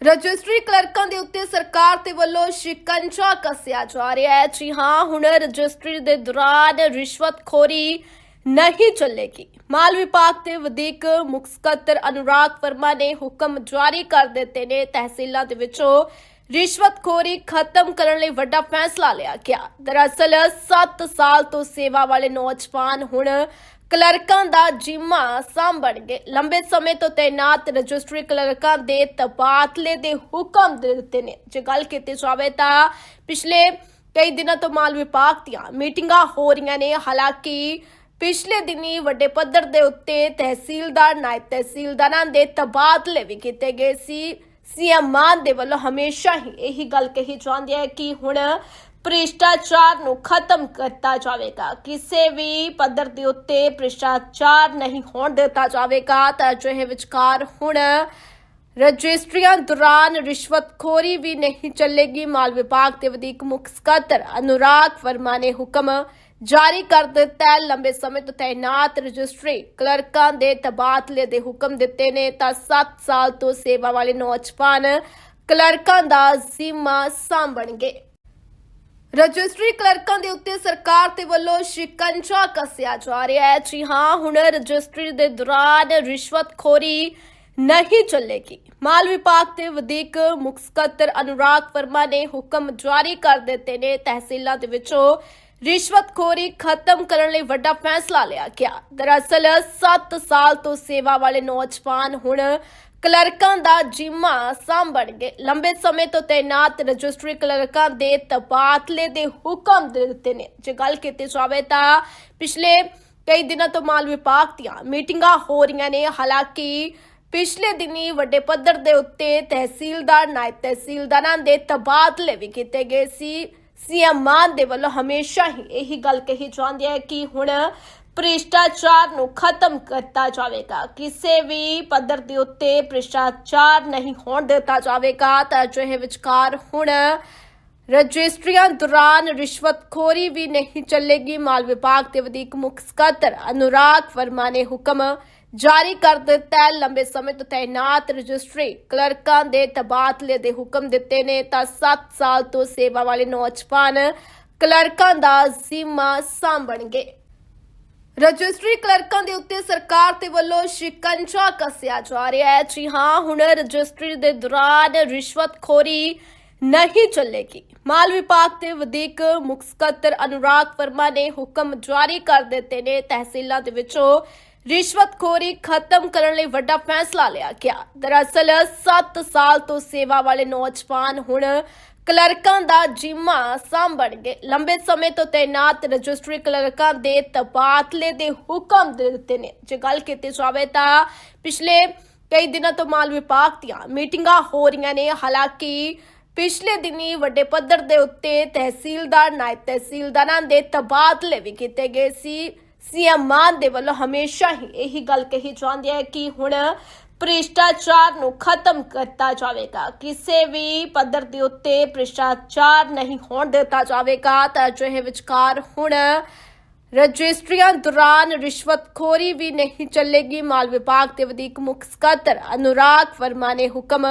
ਰਜਿਸਟਰੀ ਕਲਰਕਾਂ ਦੇ ਉੱਤੇ ਸਰਕਾਰ ਦੇ ਵੱਲੋਂ ਸ਼ਿਕੰਜਾ ਕੱਸਿਆ ਜਾ ਰਿਹਾ ਹੈ। ਜੀ ਹਾਂ, ਹੁਣ ਰਜਿਸਟਰੀ ਦੇ ਦੌਰਾਨ ਰਿਸ਼ਵਤਖੋਰੀ ਨਹੀਂ ਚੱਲੇਗੀ। ਮਾਲ ਵਿਭਾਗ ਦੇ ਵਧੀਕ ਮੁੱਖ ਸਕੱਤਰ ਅਨੁਰਾਗ ਵਰਮਾ ਨੇ ਹੁਕਮ ਜਾਰੀ ਕਰ ਦਿੱਤੇ ਨੇ। ਤਹਿਸੀਲਾਂ ਦੇ ਵਿੱਚੋਂ ਰਿਸ਼ਵਤਖੋਰੀ ਖਤਮ ਕਰਨ ਲਈ ਵੱਡਾ ਫੈਸਲਾ ਲਿਆ ਗਿਆ। ਦਰਅਸਲ 7 ਸਾਲ ਤੋਂ ਸੇਵਾ ਵਾਲੇ ਨੌਜਵਾਨ ਹੁਣ ਕਲਰਕਾਂ ਦਾ ਜਿੰਮਾ ਸਾਂਭਣਗੇ। ਲੰਬੇ ਸਮੇਂ ਤੋਂ ਤਾਇਨਾਤ ਰਜਿਸਟਰੀ ਕਲਰਕਾਂ ਦੇ ਤਬਾਦਲੇ ਦੇ ਹੁਕਮ ਦਿੱਤੇ ਨੇ। ਜੇ ਗੱਲ ਕੀਤੀ ਜਾਵੇ ਤਾਂ ਪਿਛਲੇ ਕਈ ਦਿਨਾਂ ਤੋਂ ਮਾਲ ਵਿਭਾਗ ਦੀਆਂ ਮੀਟਿੰਗਾਂ ਹੋ ਰਹੀਆਂ ਨੇ। ਹਾਲਾਂਕਿ, ਪਿਛਲੇ ਦਿਨੀ ਵੱਡੇ ਪੱਧਰ ਦੇ ਉੱਤੇ ਤਹਿਸੀਲਦਾਰ, ਨਾਇਬ ਤਹਿਸੀਲਦਾਰਾਂ ਦੇ ਤਬਾਦਲੇ ਵੀ ਕੀਤੇ ਗਏ ਸੀ। ਸੀਐਮ ਮਾਨ ਦੇ ਵੱਲੋਂ ਹਮੇਸ਼ਾ ਹੀ ਇਹੀ ਗੱਲ ਕਹੀ ਜਾਂਦੀ ਹੈ ਕਿ ਹੁਣ ਭ੍ਰਿਸ਼ਟਾਚਾਰ ਨੂੰ ਖਤਮ ਕੀਤਾ ਜਾਵੇਗਾ। ਕਿਸੇ ਵੀ ਪੱਧਰ ਦੇ ਉੱਤੇ ਭ੍ਰਿਸ਼ਟਾਚਾਰ ਨਹੀਂ ਹੋਣ ਦਿੱਤਾ ਜਾਵੇਗਾ ਤਾਂ ਅਜਿਹੇ ਵਿਚਕਾਰ ਹੁਣ ਰਜਿਸਟਰੀਆਂ ਦੌਰਾਨ ਰਿਸ਼ਵਤਖੋਰੀ ਵੀ ਨਹੀਂ ਚੱਲੇਗੀ। ਮਾਲ ਵਿਭਾਗ ਦੇ ਵਧੀਕ ਮੁੱਖ ਸਕੱਤਰ ਅਨੁਰਾਗ ਵਰਮਾ ਨੇ ਹੁਕਮ ਜਾਰੀ ਕਰ ਦਿੱਤਾ ਹੈ। ਲੰਬੇ ਸਮੇਂ ਤੋਂ ਤਾਇਨਾਤ ਰਜਿਸਟਰੀ ਕਲਰਕਾਂ ਦੇ ਤਬਾਦਲੇ ਦੇ ਹੁਕਮ ਦਿੱਤੇ ਨੇ। ਤਾਂ 7 ਸਾਲ ਤੋਂ ਸੇਵਾ ਵਾਲੇ ਨੌਜਵਾਨ ਕਲਰਕਾਂ ਦਾ ਜ਼ਿੰਮਾ ਸਾਂਭਣਗੇ। ਰਜਿਸਟਰੀ ਕਲਰਕਾਂ ਦੇ ਉੱਤੇ ਸਰਕਾਰ ਦੇ ਵੱਲੋਂ ਸ਼ਿਕੰਜਾ ਕੱਸਿਆ ਜਾ ਰਿਹਾ ਹੈ। ਜੀ ਹਾਂ, ਹੁਣ ਰਜਿਸਟਰੀ ਦੇ ਦੌਰਾਨ ਰਿਸ਼ਵਤਖੋਰੀ ਨਹੀਂ ਚੱਲੇਗੀ। ਮਾਲ ਵਿਭਾਗ ਦੇ ਵਧੀਕ ਮੁੱਖ ਸਕੱਤਰ ਅਨੁਰਾਗ ਵਰਮਾ ਨੇ ਹੁਕਮ ਜਾਰੀ ਕਰ ਦਿੱਤੇ ਨੇ। ਤਹਿਸੀਲਾਂ ਦੇ ਵਿੱਚੋਂ ਰਿਸ਼ਵਤਖੋਰੀ ਖਤਮ ਕਰਨ ਲਈ ਵੱਡਾ ਫੈਸਲਾ ਲਿਆ ਗਿਆ। ਦਰਅਸਲ 7 ਸਾਲ ਤੋਂ ਸੇਵਾ ਵਾਲੇ ਨੌਜਵਾਨ ਹੁਣ ਕਲਰਕਾਂ ਦਾ ਜਿੰਮਾ ਸਾਂਭਣਗੇ। ਲੰਬੇ ਸਮੇਂ ਤੋਂ ਤਾਇਨਾਤ ਰਜਿਸਟਰੀ ਕਲਰਕਾਂ ਦੇ ਤਬਾਦਲੇ ਦੇ ਹੁਕਮ ਦੇ ਦਿੱਤੇ ਨੇ। ਜੇ ਗੱਲ ਕੀਤੀ ਜਾਵੇ ਤਾਂ ਪਿਛਲੇ ਕਈ ਦਿਨਾਂ ਤੋਂ ਮਾਲ ਵਿਭਾਗ ਦੀਆਂ ਮੀਟਿੰਗਾਂ ਹੋ ਰਹੀਆਂ ਨੇ। ਹਾਲਾਂਕਿ, ਪਿਛਲੇ ਦਿਨੀ ਵੱਡੇ ਪੱਧਰ ਦੇ ਉੱਤੇ ਤਹਿਸੀਲਦਾਰ, ਨਾਇਬ ਤਹਿਸੀਲਦਾਰਾਂ ਦੇ ਤਬਾਦਲੇ ਵੀ ਕੀਤੇ ਗਏ ਸੀ। ਸੀਐਮ ਮਾਨ ਦੇ ਵੱਲੋਂ ਹਮੇਸ਼ਾ ਹੀ ਇਹੀ ਗੱਲ ਕਹੀ ਜਾਂਦੀ ਹੈ ਕਿ ਹੁਣ ਭ੍ਰਿਸ਼ਟਾਚਾਰ ਨੂੰ ਖਤਮ ਕੀਤਾ ਜਾਵੇਗਾ। ਕਿਸੇ ਵੀ ਪੱਧਰ ਦੇ ਉੱਤੇ ਭ੍ਰਿਸ਼ਟਾਚਾਰ ਨਹੀਂ ਹੋਣ ਦਿੱਤਾ ਜਾਵੇਗਾ ਤਾਂ ਅਜਿਹੇ ਵਿਚਕਾਰ ਹੁਣ ਰਜਿਸਟਰੀਆਂ ਦੌਰਾਨ ਰਿਸ਼ਵਤਖੋਰੀ ਵੀ ਨਹੀਂ ਚੱਲੇਗੀ। ਮਾਲ ਵਿਭਾਗ ਦੇ ਵਧੀਕ ਮੁੱਖ ਸਕੱਤਰ ਅਨੁਰਾਗ ਵਰਮਾ ਨੇ ਹੁਕਮ ਜਾਰੀ ਕਰ ਦਿੱਤਾ ਹੈ। ਲੰਬੇ ਸਮੇਂ ਤੋਂ ਤਾਇਨਾਤ ਰਜਿਸਟਰੀ ਕਲਰਕਾਂ ਦੇ ਤਬਾਦਲੇ ਦੇ ਹੁਕਮ ਦਿੱਤੇ ਨੇ। ਤਾਂ 7 ਸਾਲ ਤੋਂ ਸੇਵਾ ਵਾਲੇ ਨੌਜਵਾਨ ਕਲਰਕਾਂ ਦਾ ਜ਼ਿੰਮਾ ਸਾਂਭਣਗੇ। ਰਜਿਸਟਰੀ ਕਲਰਕਾਂ ਦੇ ਉੱਤੇ ਸਰਕਾਰ ਦੇ ਵੱਲੋਂ ਸ਼ਿਕੰਜਾ ਕੱਸਿਆ ਜਾ ਰਿਹਾ ਹੈ। ਜੀ ਹਾਂ, ਹੁਣ ਰਜਿਸਟਰੀ ਦੇ ਦੌਰਾਨ ਰਿਸ਼ਵਤਖੋਰੀ ਨਹੀਂ ਚੱਲੇਗੀ। ਮਾਲ ਵਿਭਾਗ ਦੇ ਵਧੀਕ ਮੁੱਖ ਸਕੱਤਰ ਅਨੁਰਾਗ ਵਰਮਾ ਨੇ ਹੁਕਮ ਜਾਰੀ ਕਰ ਦਿੱਤੇ ਨੇ। ਤਹਿਸੀਲਾਂ ਦੇ ਵਿੱਚੋਂ ਰਿਸ਼ਵਤਖੋਰੀ ਖਤਮ ਕਰਨ ਲਈ ਵੱਡਾ ਫੈਸਲਾ ਲਿਆ ਗਿਆ। ਦਰਅਸਲ 7 ਸਾਲ ਤੋਂ ਸੇਵਾ ਵਾਲੇ ਨੌਜਵਾਨ ਹੁਣ ਕਲਰਕਾਂ ਦਾ ਜਿੰਮਾ ਸਾਂਭਣਗੇ ਲੰਬੇ ਸਮੇਂ ਤੋਂ ਤਾਇਨਾਤ ਰਜਿਸਟਰੀ ਕਲਰਕਾਂ ਦੇ ਤਬਾਦਲੇ ਦੇ ਹੁਕਮ ਦਿੱਤੇ ਨੇ। ਜੇ ਗੱਲ ਕੀਤੀ ਜਾਵੇ ਤਾਂ ਪਿਛਲੇ ਕਈ ਦਿਨਾਂ ਤੋਂ ਮਾਲ ਵਿਭਾਗ ਦੀਆਂ ਮੀਟਿੰਗਾਂ ਹੋ ਰਹੀਆਂ ਨੇ। ਹਾਲਾਂਕਿ, ਪਿਛਲੇ ਦਿਨੀ ਵੱਡੇ ਪੱਧਰ ਦੇ ਉੱਤੇ ਤਹਿਸੀਲਦਾਰ, ਨਾਇਬ ਤਹਿਸੀਲਦਾਰਾਂ ਦੇ ਤਬਾਦਲੇ ਵੀ ਕੀਤੇ ਗਏ ਸੀ। ਸੀਐਮ ਮਾਨ ਦੇ ਵੱਲੋਂ ਹਮੇਸ਼ਾ ਹੀ ਇਹੀ ਗੱਲ ਕਹੀ ਜਾਂਦੀ ਹੈ ਕਿ ਹੁਣ ਭ੍ਰਿਸ਼ਟਾਚਾਰ ਨੂੰ ਖਤਮ ਕੀਤਾ ਜਾਵੇਗਾ। ਕਿਸੇ ਵੀ ਪੱਧਰ ਦੇ ਉੱਤੇ ਭ੍ਰਿਸ਼ਟਾਚਾਰ ਨਹੀਂ ਹੋਣ ਦਿੱਤਾ ਜਾਵੇਗਾ ਤਾਂ ਅਜਿਹੇ ਵਿਚਕਾਰ ਹੁਣ ਰਜਿਸਟਰੀਆਂ ਦੌਰਾਨ ਰਿਸ਼ਵਤਖੋਰੀ ਵੀ ਨਹੀਂ ਚੱਲੇਗੀ। ਮਾਲ ਵਿਭਾਗ ਦੇ ਵਧੀਕ ਮੁੱਖ ਸਕੱਤਰ ਅਨੁਰਾਗ ਵਰਮਾ ਨੇ ਹੁਕਮ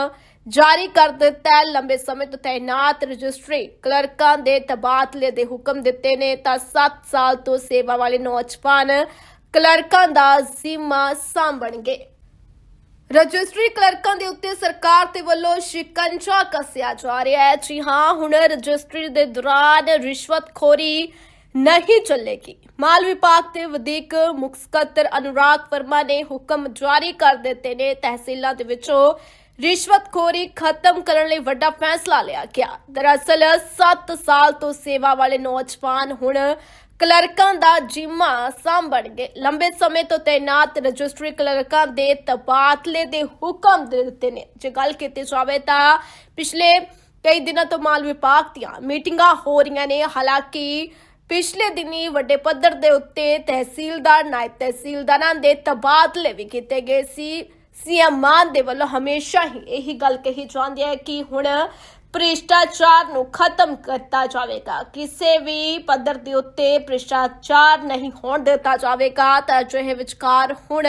ਜਾਰੀ ਕਰ ਦਿੱਤਾ ਹੈ। ਲੰਬੇ ਸਮੇਂ ਤੋਂ ਤਾਇਨਾਤ ਰਜਿਸਟਰੀ ਕਲਰਕਾਂ ਦੇ ਤਬਾਦਲੇ ਦੇ ਹੁਕਮ ਦਿੱਤੇ ਨੇ। ਤਾਂ 7 ਸਾਲ ਤੋਂ ਸੇਵਾ ਵਾਲੇ ਨੌਜਵਾਨ ਕਲਰਕਾਂ ਦਾ ਜ਼ਿੰਮਾ ਸਾਂਭਣਗੇ। ਰਜਿਸਟਰੀ ਕਲਰਕਾਂ ਦੇ ਉੱਤੇ ਸਰਕਾਰ ਦੇ ਵੱਲੋਂ ਸ਼ਿਕੰਜਾ ਕੱਸਿਆ ਜਾ ਰਿਹਾ ਹੈ। ਜੀ ਹਾਂ, ਹੁਣ ਰਜਿਸਟਰੀ ਦੇ ਦੌਰਾਨ ਰਿਸ਼ਵਤਖੋਰੀ ਨਹੀਂ ਚੱਲੇਗੀ। ਮਾਲ ਵਿਭਾਗ ਦੇ ਵਧੀਕ ਮੁੱਖ ਸਕੱਤਰ ਅਨੁਰਾਗ ਵਰਮਾ ਨੇ ਹੁਕਮ ਜਾਰੀ ਕਰ ਦਿੱਤੇ ਨੇ। ਤਹਿਸੀਲਾਂ ਦੇ ਵਿੱਚੋਂ ਰਿਸ਼ਵਤਖੋਰੀ ਖਤਮ ਕਰਨ ਲਈ ਵੱਡਾ ਫੈਸਲਾ ਲਿਆ ਗਿਆ। ਦਰਅਸਲ 7 ਸਾਲ ਤੋਂ ਸੇਵਾ ਵਾਲੇ ਨੌਜਵਾਨ ਹੁਣ ਕਲਰਕਾਂ ਦਾ ਜਿਮਾ ਸਾਂਭਣਗੇ। ਲੰਬੇ ਸਮੇਂ ਤੋਂ ਤੈਨਾਤ ਰਜਿਸਟਰੀ ਕਲਰਕਾਂ ਦੇ ਤਬਾਦਲੇ ਦੇ ਹੁਕਮ ਦਿੱਤੇ ਨੇ। ਜੇ ਗੱਲ ਕੀਤੀ ਜਾਵੇ ਤਾਂ ਪਿਛਲੇ ਕਈ ਦਿਨਾਂ ਤੋਂ ਮਾਲ ਵਿਭਾਗ ਦੀਆਂ ਮੀਟਿੰਗਾਂ ਹੋ ਰਹੀਆਂ ਨੇ। ਹਾਲਾਂਕਿ, ਪਿਛਲੇ ਦਿਨੀ ਵੱਡੇ ਪੱਧਰ ਦੇ ਉੱਤੇ ਤਹਿਸੀਲਦਾਰ, ਨਾਇਬ ਤਹਿਸੀਲਦਾਰਾਂ ਦੇ ਤਬਾਦਲੇ ਵੀ ਕੀਤੇ ਗਏ ਸੀ। ਸੀਐਮ ਮਾਨ ਦੇ ਵੱਲੋਂ ਹਮੇਸ਼ਾ ਹੀ ਇਹੀ ਗੱਲ ਕਹੀ ਜਾਂਦੀ ਹੈ ਕਿ ਹੁਣ ਭ੍ਰਿਸ਼ਟਾਚਾਰ ਨੂੰ ਖਤਮ ਕੀਤਾ ਜਾਵੇਗਾ। ਕਿਸੇ ਵੀ ਪੱਧਰ ਦੇ ਉੱਤੇ ਭ੍ਰਿਸ਼ਟਾਚਾਰ ਨਹੀਂ ਹੋਣ ਦਿੱਤਾ ਜਾਵੇਗਾ ਤਾਂ ਅਜਿਹੇ ਵਿਚਕਾਰ ਹੁਣ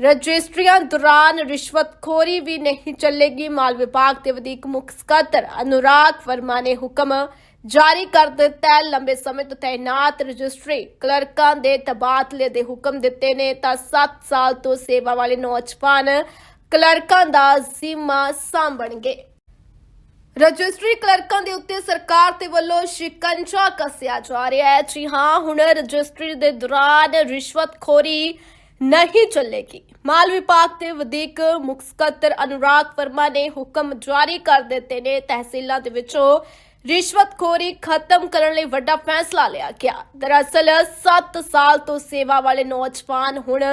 ਰਜਿਸਟਰੀਆਂ ਦੌਰਾਨ ਰਿਸ਼ਵਤਖੋਰੀ ਵੀ ਨਹੀਂ ਚੱਲੇਗੀ। ਮਾਲ ਵਿਭਾਗ ਦੇ ਵਧੀਕ ਮੁੱਖ ਸਕੱਤਰ ਅਨੁਰਾਗ ਵਰਮਾ ਨੇ ਹੁਕਮ ਜਾਰੀ ਕਰ ਦਿੱਤਾ ਹੈ। ਲੰਬੇ ਸਮੇਂ ਤੋਂ ਤੈਨਾਤ ਰਜਿਸਟਰੀ ਕਲਰਕਾਂ ਦੇ ਤਬਾਦਲੇ ਦੇ ਹੁਕਮ ਦਿੱਤੇ ਨੇ। ਤਾਂ 7 ਸਾਲ ਤੋਂ ਸੇਵਾ ਵਾਲੇ ਨੌਜਵਾਨ ਕਲਰਕਾਂ ਦਾ ਜ਼ਿੰਮਾ ਸਾਂਭਣਗੇ। ਰਜਿਸਟਰੀ ਕਲਰਕਾਂ ਦੇ ਉੱਤੇ ਸਰਕਾਰ ਦੇ ਵੱਲੋਂ ਸ਼ਿਕੰਜਾ ਕੱਸਿਆ ਜਾ ਰਿਹਾ ਹੈ। ਜੀ ਹਾਂ, ਹੁਣ ਰਜਿਸਟਰੀ ਦੇ ਦੌਰਾਨ ਰਿਸ਼ਵਤਖੋਰੀ ਨਹੀਂ ਚੱਲੇਗੀ। ਮਾਲ ਵਿਭਾਗ ਦੇ ਵਧੀਕ ਮੁੱਖ ਸਕੱਤਰ ਅਨੁਰਾਗ ਵਰਮਾ ਨੇ ਹੁਕਮ ਜਾਰੀ ਕਰ ਦਿੱਤੇ ਨੇ। ਤਹਿਸੀਲਾਂ ਦੇ ਵਿੱਚੋਂ ਰਿਸ਼ਵਤਖੋਰੀ ਖਤਮ ਕਰਨ ਲਈ ਵੱਡਾ ਫੈਸਲਾ ਲਿਆ ਗਿਆ। ਦਰਅਸਲ 7 ਸਾਲ ਤੋਂ ਸੇਵਾ ਵਾਲੇ ਨੌਜਵਾਨ ਹੁਣ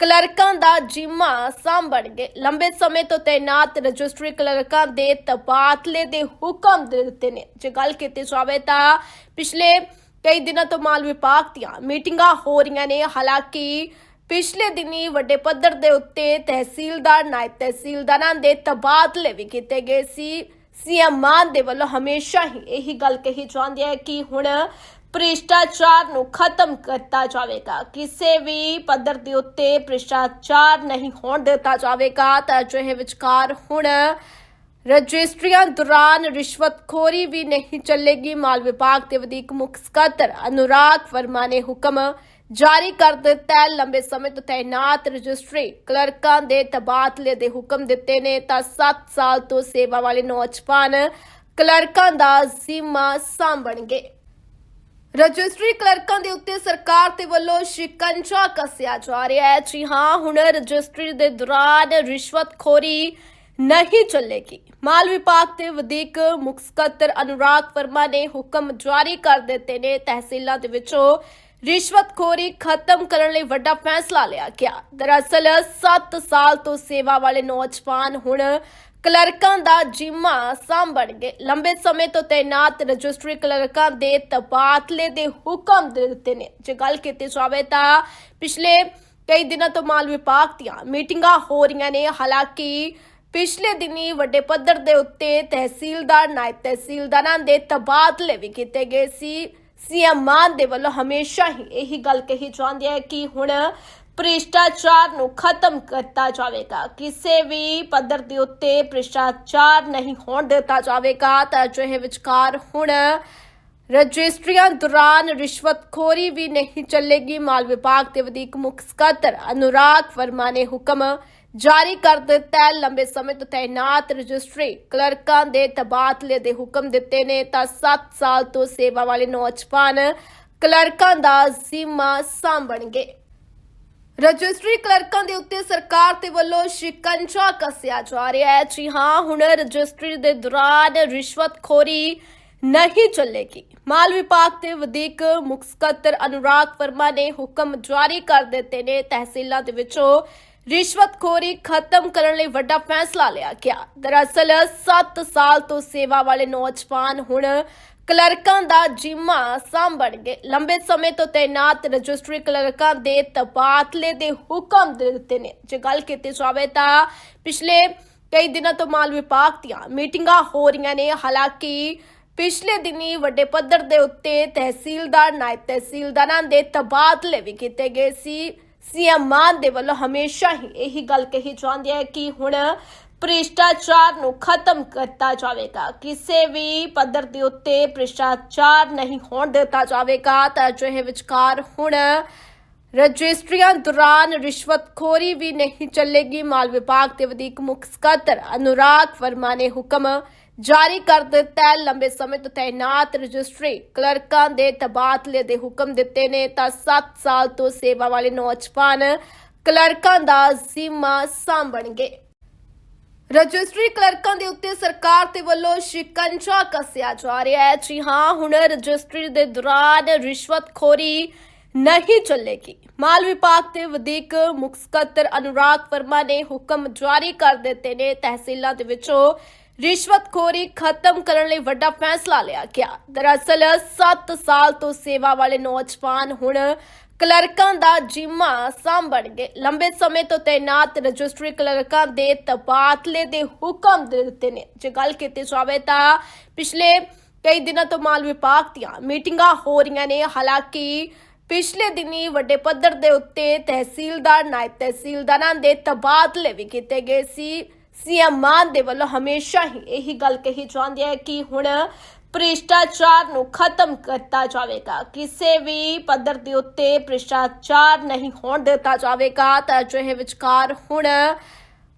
ਕਲਰਕਾਂ ਦਾ ਜਿਮਾ ਸਾਂਭਣਗੇ। ਲੰਬੇ ਸਮੇਂ ਤੋਂ ਤੈਨਾਤ ਰਜਿਸਟਰੀ ਕਲਰਕਾਂ ਦੇ ਤਬਾਦਲੇ ਦੇ ਹੁਕਮ ਦੇ ਦਿੱਤੇ ਨੇ। ਜੇ ਗੱਲ ਕੀਤੀ ਜਾਵੇ ਤਾਂ ਪਿਛਲੇ ਕਈ ਦਿਨਾਂ ਤੋਂ ਮਾਲ ਵਿਭਾਗ ਦੀਆਂ ਮੀਟਿੰਗਾਂ ਹੋ ਰਹੀਆਂ ਨੇ। ਹਾਲਾਂਕਿ, ਪਿਛਲੇ ਦਿਨੀ ਵੱਡੇ ਪੱਧਰ ਦੇ ਉੱਤੇ ਤਹਿਸੀਲਦਾਰ, ਨਾਇਬ ਤਹਿਸੀਲਦਾਰਾਂ ਦੇ ਤਬਾਦਲੇ ਵੀ ਕੀਤੇ ਗਏ ਸੀ। ਸੀਐਮ ਮਾਨ ਦੇ ਵੱਲੋਂ ਹਮੇਸ਼ਾ ਹੀ ਇਹੀ ਗੱਲ ਕਹੀ ਜਾਂਦੀ ਹੈ ਕਿ ਹੁਣ ਭ੍ਰਿਸ਼ਟਾਚਾਰ ਨੂੰ ਖਤਮ ਕੀਤਾ ਜਾਵੇਗਾ। ਕਿਸੇ ਵੀ ਪੱਧਰ ਦੇ ਉੱਤੇ ਭ੍ਰਿਸ਼ਟਾਚਾਰ ਨਹੀਂ ਹੋਣ ਦਿੱਤਾ ਜਾਵੇਗਾ ਤਾਂ ਅਜਿਹੇ ਵਿਚਕਾਰ ਹੁਣ ਰਜਿਸਟਰੀਆਂ ਦੌਰਾਨ ਰਿਸ਼ਵਤਖੋਰੀ ਵੀ ਨਹੀਂ ਚੱਲੇਗੀ। ਮਾਲ ਵਿਭਾਗ ਦੇ ਵਧੀਕ ਮੁੱਖ ਸਕੱਤਰ ਅਨੁਰਾਗ ਵਰਮਾ ਨੇ ਹੁਕਮ ਜਾਰੀ ਕਰ ਦਿੱਤਾ ਹੈ। ਲੰਬੇ ਸਮੇਂ ਤੋਂ ਤੈਨਾਤ ਰਜਿਸਟਰੀ ਕਲਰਕਾਂ ਦੇ ਤਬਾਦਲੇ ਦੇ ਹੁਕਮ ਦਿੱਤੇ ਨੇ। ਤਾਂ 7 ਸਾਲ ਤੋਂ ਸੇਵਾ ਵਾਲੇ ਨੌਜਵਾਨ ਕਲਰਕਾਂ ਦਾ ਜ਼ਿੰਮਾ ਸਾਂਭਣਗੇ। ਰਜਿਸਟਰੀ ਕਲਰਕਾਂ ਦੇ ਉੱਤੇ ਸਰਕਾਰ ਦੇ ਵੱਲੋਂ ਸ਼ਿਕੰਜਾ ਕੱਸਿਆ ਜਾ ਰਿਹਾ ਹੈ। ਜੀ ਹਾਂ, ਹੁਣ ਰਜਿਸਟਰੀ ਦੇ ਦੌਰਾਨ ਰਿਸ਼ਵਤਖੋਰੀ ਨਹੀਂ ਚੱਲੇਗੀ। ਮਾਲ ਵਿਭਾਗ ਦੇ ਵਧੀਕ ਮੁੱਖ ਸਕੱਤਰ ਅਨੁਰਾਗ ਵਰਮਾ ਨੇ ਹੁਕਮ ਜਾਰੀ ਕਰ ਦਿੱਤੇ ਨੇ। ਤਹਿਸੀਲਾਂ ਦੇ ਵਿੱਚੋਂ ਰਿਸ਼ਵਤਖੋਰੀ ਖਤਮ ਕਰਨ ਲਈ ਵੱਡਾ ਫੈਸਲਾ ਲਿਆ ਗਿਆ। ਦਰਅਸਲ 7 ਸਾਲ ਤੋਂ ਸੇਵਾ ਵਾਲੇ ਨੌਜਵਾਨ ਹੁਣ ਕਲਰਕਾਂ ਦਾ ਜਿਮਾ ਸਾਂਭਣਗੇ ਲੰਬੇ ਸਮੇਂ ਤੋਂ ਤੈਨਾਤ ਰਜਿਸਟਰੀ ਕਲਰਕਾਂ ਦੇ ਤਬਾਦਲੇ ਦੇ ਹੁਕਮ ਦਿੱਤੇ ਨੇ। ਜੇ ਗੱਲ ਕੀਤੀ ਜਾਵੇ ਤਾਂ ਪਿਛਲੇ ਕਈ ਦਿਨਾਂ ਤੋਂ ਮਾਲ ਵਿਭਾਗ ਦੀਆਂ ਮੀਟਿੰਗਾਂ ਹੋ ਰਹੀਆਂ ਨੇ। ਹਾਲਾਂਕਿ, ਪਿਛਲੇ ਦਿਨੀ ਵੱਡੇ ਪੱਧਰ ਦੇ ਉੱਤੇ ਤਹਿਸੀਲਦਾਰ, ਨਾਇਬ ਤਹਿਸੀਲਦਾਰਾਂ ਦੇ ਤਬਾਦਲੇ ਵੀ ਕੀਤੇ ਗਏ ਸੀ। ਸੀਐਮ ਮਾਨ ਦੇ ਵੱਲੋਂ ਹਮੇਸ਼ਾ ਹੀ ਇਹੀ ਗੱਲ ਕਹੀ ਜਾਂਦੀ ਹੈ ਕਿ ਹੁਣ ਭ੍ਰਿਸ਼ਟਾਚਾਰ ਨੂੰ ਖਤਮ ਕੀਤਾ ਜਾਵੇਗਾ। ਕਿਸੇ ਵੀ ਪੱਧਰ ਦੇ ਉੱਤੇ ਭ੍ਰਿਸ਼ਟਾਚਾਰ ਨਹੀਂ ਹੋਣ ਦਿੱਤਾ ਜਾਵੇਗਾ ਤਾਂ ਅਜਿਹੇ ਵਿਚਕਾਰ ਹੁਣ ਰਜਿਸਟਰੀਆਂ ਦੌਰਾਨ ਰਿਸ਼ਵਤਖੋਰੀ ਵੀ ਨਹੀਂ ਚੱਲੇਗੀ। ਮਾਲ ਵਿਭਾਗ ਦੇ ਵਧੀਕ ਮੁੱਖ ਸਕੱਤਰ ਅਨੁਰਾਗ ਵਰਮਾ ਨੇ ਹੁਕਮ ਜਾਰੀ ਕਰ ਦਿੱਤਾ ਹੈ। ਲੰਬੇ ਸਮੇਂ ਤੋਂ ਤੈਨਾਤ ਰਜਿਸਟਰੀ ਕਲਰਕਾਂ ਦੇ ਤਬਾਦਲੇ ਦੇ ਹੁਕਮ ਦਿੱਤੇ ਨੇ। ਤਾਂ 7 ਸਾਲ ਤੋਂ ਸੇਵਾ ਵਾਲੇ ਨੌਜਵਾਨ ਕਲਰਕਾਂ ਦਾ ਜ਼ਿੰਮਾ ਸਾਂਭਣਗੇ। ਰਜਿਸਟਰੀ ਕਲਰਕਾਂ ਦੇ ਉੱਤੇ ਸਰਕਾਰ ਦੇ ਵੱਲੋਂ ਸ਼ਿਕੰਜਾ ਕੱਸਿਆ ਜਾ ਰਿਹਾ ਹੈ। ਜੀ ਹਾਂ, ਹੁਣ ਰਜਿਸਟਰੀ ਦੇ ਦੌਰਾਨ ਰਿਸ਼ਵਤਖੋਰੀ ਨਹੀਂ ਚੱਲੇਗੀ। ਮਾਲ ਵਿਭਾਗ ਦੇ ਵਧੀਕ ਮੁੱਖ ਸਕੱਤਰ ਅਨੁਰਾਗ ਵਰਮਾ ਨੇ ਹੁਕਮ ਜਾਰੀ ਕਰ ਦਿੱਤੇ ਨੇ। ਤਹਿਸੀਲਾਂ ਦੇ ਵਿੱਚੋਂ ਰਿਸ਼ਵਤਖੋਰੀ ਖਤਮ ਕਰਨ ਲਈ ਵੱਡਾ ਫੈਸਲਾ ਲਿਆ ਗਿਆ। ਦਰਅਸਲ 7 ਸਾਲ ਤੋਂ ਸੇਵਾ ਵਾਲੇ ਨੌਜਵਾਨ ਹੁਣ ਕਲਰਕਾਂ ਦਾ ਜਿਮਾ ਸਾਂਭਣਗੇ। ਲੰਬੇ ਸਮੇਂ ਤੋਂ ਤੈਨਾਤ ਰਜਿਸਟਰੀ ਕਲਰਕਾਂ ਦੇ ਤਬਾਦਲੇ ਦੇ ਹੁਕਮ ਦਿੱਤੇ ਨੇ। ਜੇ ਗੱਲ ਕੀਤੀ ਜਾਵੇ ਤਾਂ ਪਿਛਲੇ ਕਈ ਦਿਨਾਂ ਤੋਂ ਮਾਲ ਵਿਭਾਗ ਦੀਆਂ ਮੀਟਿੰਗਾਂ ਹੋ ਰਹੀਆਂ ਨੇ। ਹਾਲਾਂਕਿ, ਪਿਛਲੇ ਦਿਨੀ ਵੱਡੇ ਪੱਧਰ ਦੇ ਉੱਤੇ ਤਹਿਸੀਲਦਾਰ, ਨਾਇਬ ਤਹਿਸੀਲਦਾਰਾਂ ਦੇ ਤਬਾਦਲੇ ਵੀ ਕੀਤੇ ਗਏ ਸੀ। ਸੀਐਮ ਮਾਨ ਦੇ ਵੱਲੋਂ ਹਮੇਸ਼ਾ ਹੀ ਇਹੀ ਗੱਲ ਕਹੀ ਜਾਂਦੀ ਹੈ ਕਿ ਹੁਣ ਭ੍ਰਿਸ਼ਟਾਚਾਰ ਨੂੰ ਖਤਮ ਕੀਤਾ ਜਾਵੇਗਾ। ਕਿਸੇ ਵੀ ਪੱਧਰ ਦੇ ਉੱਤੇ ਭ੍ਰਿਸ਼ਟਾਚਾਰ ਨਹੀਂ ਹੋਣ ਦਿੱਤਾ ਜਾਵੇਗਾ ਤਾਂ ਅਜਿਹੇ ਵਿਚਕਾਰ ਹੁਣ ਰਜਿਸਟਰੀਆਂ ਦੌਰਾਨ ਰਿਸ਼ਵਤਖੋਰੀ ਵੀ ਨਹੀਂ ਚੱਲੇਗੀ। ਮਾਲ ਵਿਭਾਗ ਦੇ ਵਧੀਕ ਮੁੱਖ ਸਕੱਤਰ ਅਨੁਰਾਗ ਵਰਮਾ ਨੇ ਹੁਕਮ ਜਾਰੀ ਕਰ ਦਿੱਤਾ ਹੈ। ਲੰਬੇ ਸਮੇਂ ਤੋਂ ਤੈਨਾਤ ਰਜਿਸਟਰੀ ਕਲਰਕਾਂ ਦੇ ਤਬਾਦਲੇ ਦੇ ਹੁਕਮ ਦਿੱਤੇ ਨੇ। ਤਾਂ 7 ਸਾਲ ਤੋਂ ਸੇਵਾ ਵਾਲੇ ਨੌਜਵਾਨ ਕਲਰਕਾਂ ਦਾ ਜ਼ਿੰਮਾ ਸਾਂਭਣਗੇ। ਰਜਿਸਟਰੀ ਕਲਰਕਾਂ ਦੇ ਉੱਤੇ ਸਰਕਾਰ ਦੇ ਵੱਲੋਂ ਸ਼ਿਕੰਜਾ ਕੱਸਿਆ ਜਾ ਰਿਹਾ ਹੈ। ਜੀ ਹਾਂ, ਹੁਣ ਰਜਿਸਟਰੀ ਦੇ ਦੌਰਾਨ ਰਿਸ਼ਵਤਖੋਰੀ ਨਹੀਂ ਚੱਲੇਗੀ। ਮਾਲ ਵਿਭਾਗ ਦੇ ਵਧੀਕ ਮੁੱਖ ਸਕੱਤਰ ਅਨੁਰਾਗ ਵਰਮਾ ਨੇ ਹੁਕਮ ਜਾਰੀ ਕਰ ਦਿੱਤੇ ਨੇ। ਤਹਿਸੀਲਾਂ ਦੇ ਵਿੱਚੋਂ ਰਿਸ਼ਵਤਖੋਰੀ ਖਤਮ ਕਰਨ ਲਈ ਵੱਡਾ ਫੈਸਲਾ ਲਿਆ ਗਿਆ। ਦਰਅਸਲ 7 ਸਾਲ ਤੋਂ ਸੇਵਾ ਵਾਲੇ ਨੌਜਵਾਨ ਹੁਣ ਕਲਰਕਾਂ ਦਾ ਜਿੰਮਾ ਸਾਂਭਣਗੇ। ਲੰਬੇ ਸਮੇਂ ਤੋਂ ਤਾਇਨਾਤ ਰਜਿਸਟਰੀ ਕਲਰਕਾਂ ਦੇ ਤਬਾਦਲੇ ਦੇ ਹੁਕਮ ਦਿੱਤੇ ਨੇ। ਜੇ ਗੱਲ ਕੀਤੀ ਜਾਵੇ ਤਾਂ ਪਿਛਲੇ ਕਈ ਦਿਨਾਂ ਤੋਂ ਮਾਲ ਵਿਭਾਗ ਦੀਆਂ ਮੀਟਿੰਗਾਂ ਹੋ ਰਹੀਆਂ ਨੇ। ਹਾਲਾਂਕਿ, ਪਿਛਲੇ ਦਿਨੀ ਵੱਡੇ ਪੱਧਰ ਦੇ ਉੱਤੇ ਤਹਿਸੀਲਦਾਰ, ਨਾਇਬ ਤਹਿਸੀਲਦਾਰਾਂ ਦੇ ਤਬਾਦਲੇ ਵੀ ਕੀਤੇ ਗਏ ਸੀ। ਸੀਐਮ ਮਾਨ ਦੇ ਵੱਲੋਂ ਹਮੇਸ਼ਾ ਹੀ ਇਹੀ ਗੱਲ ਕਹੀ ਜਾਂਦੀ ਹੈ ਕਿ ਹੁਣ ਭ੍ਰਿਸ਼ਟਾਚਾਰ ਨੂੰ ਖਤਮ ਕੀਤਾ ਜਾਵੇਗਾ। ਕਿਸੇ ਵੀ ਪੱਧਰ ਦੇ ਉੱਤੇ ਭ੍ਰਿਸ਼ਟਾਚਾਰ ਨਹੀਂ ਹੋਣ ਦਿੱਤਾ ਜਾਵੇਗਾ। ਤਾਂ ਅਜਿਹੇ ਵਿਚਕਾਰ ਹੁਣ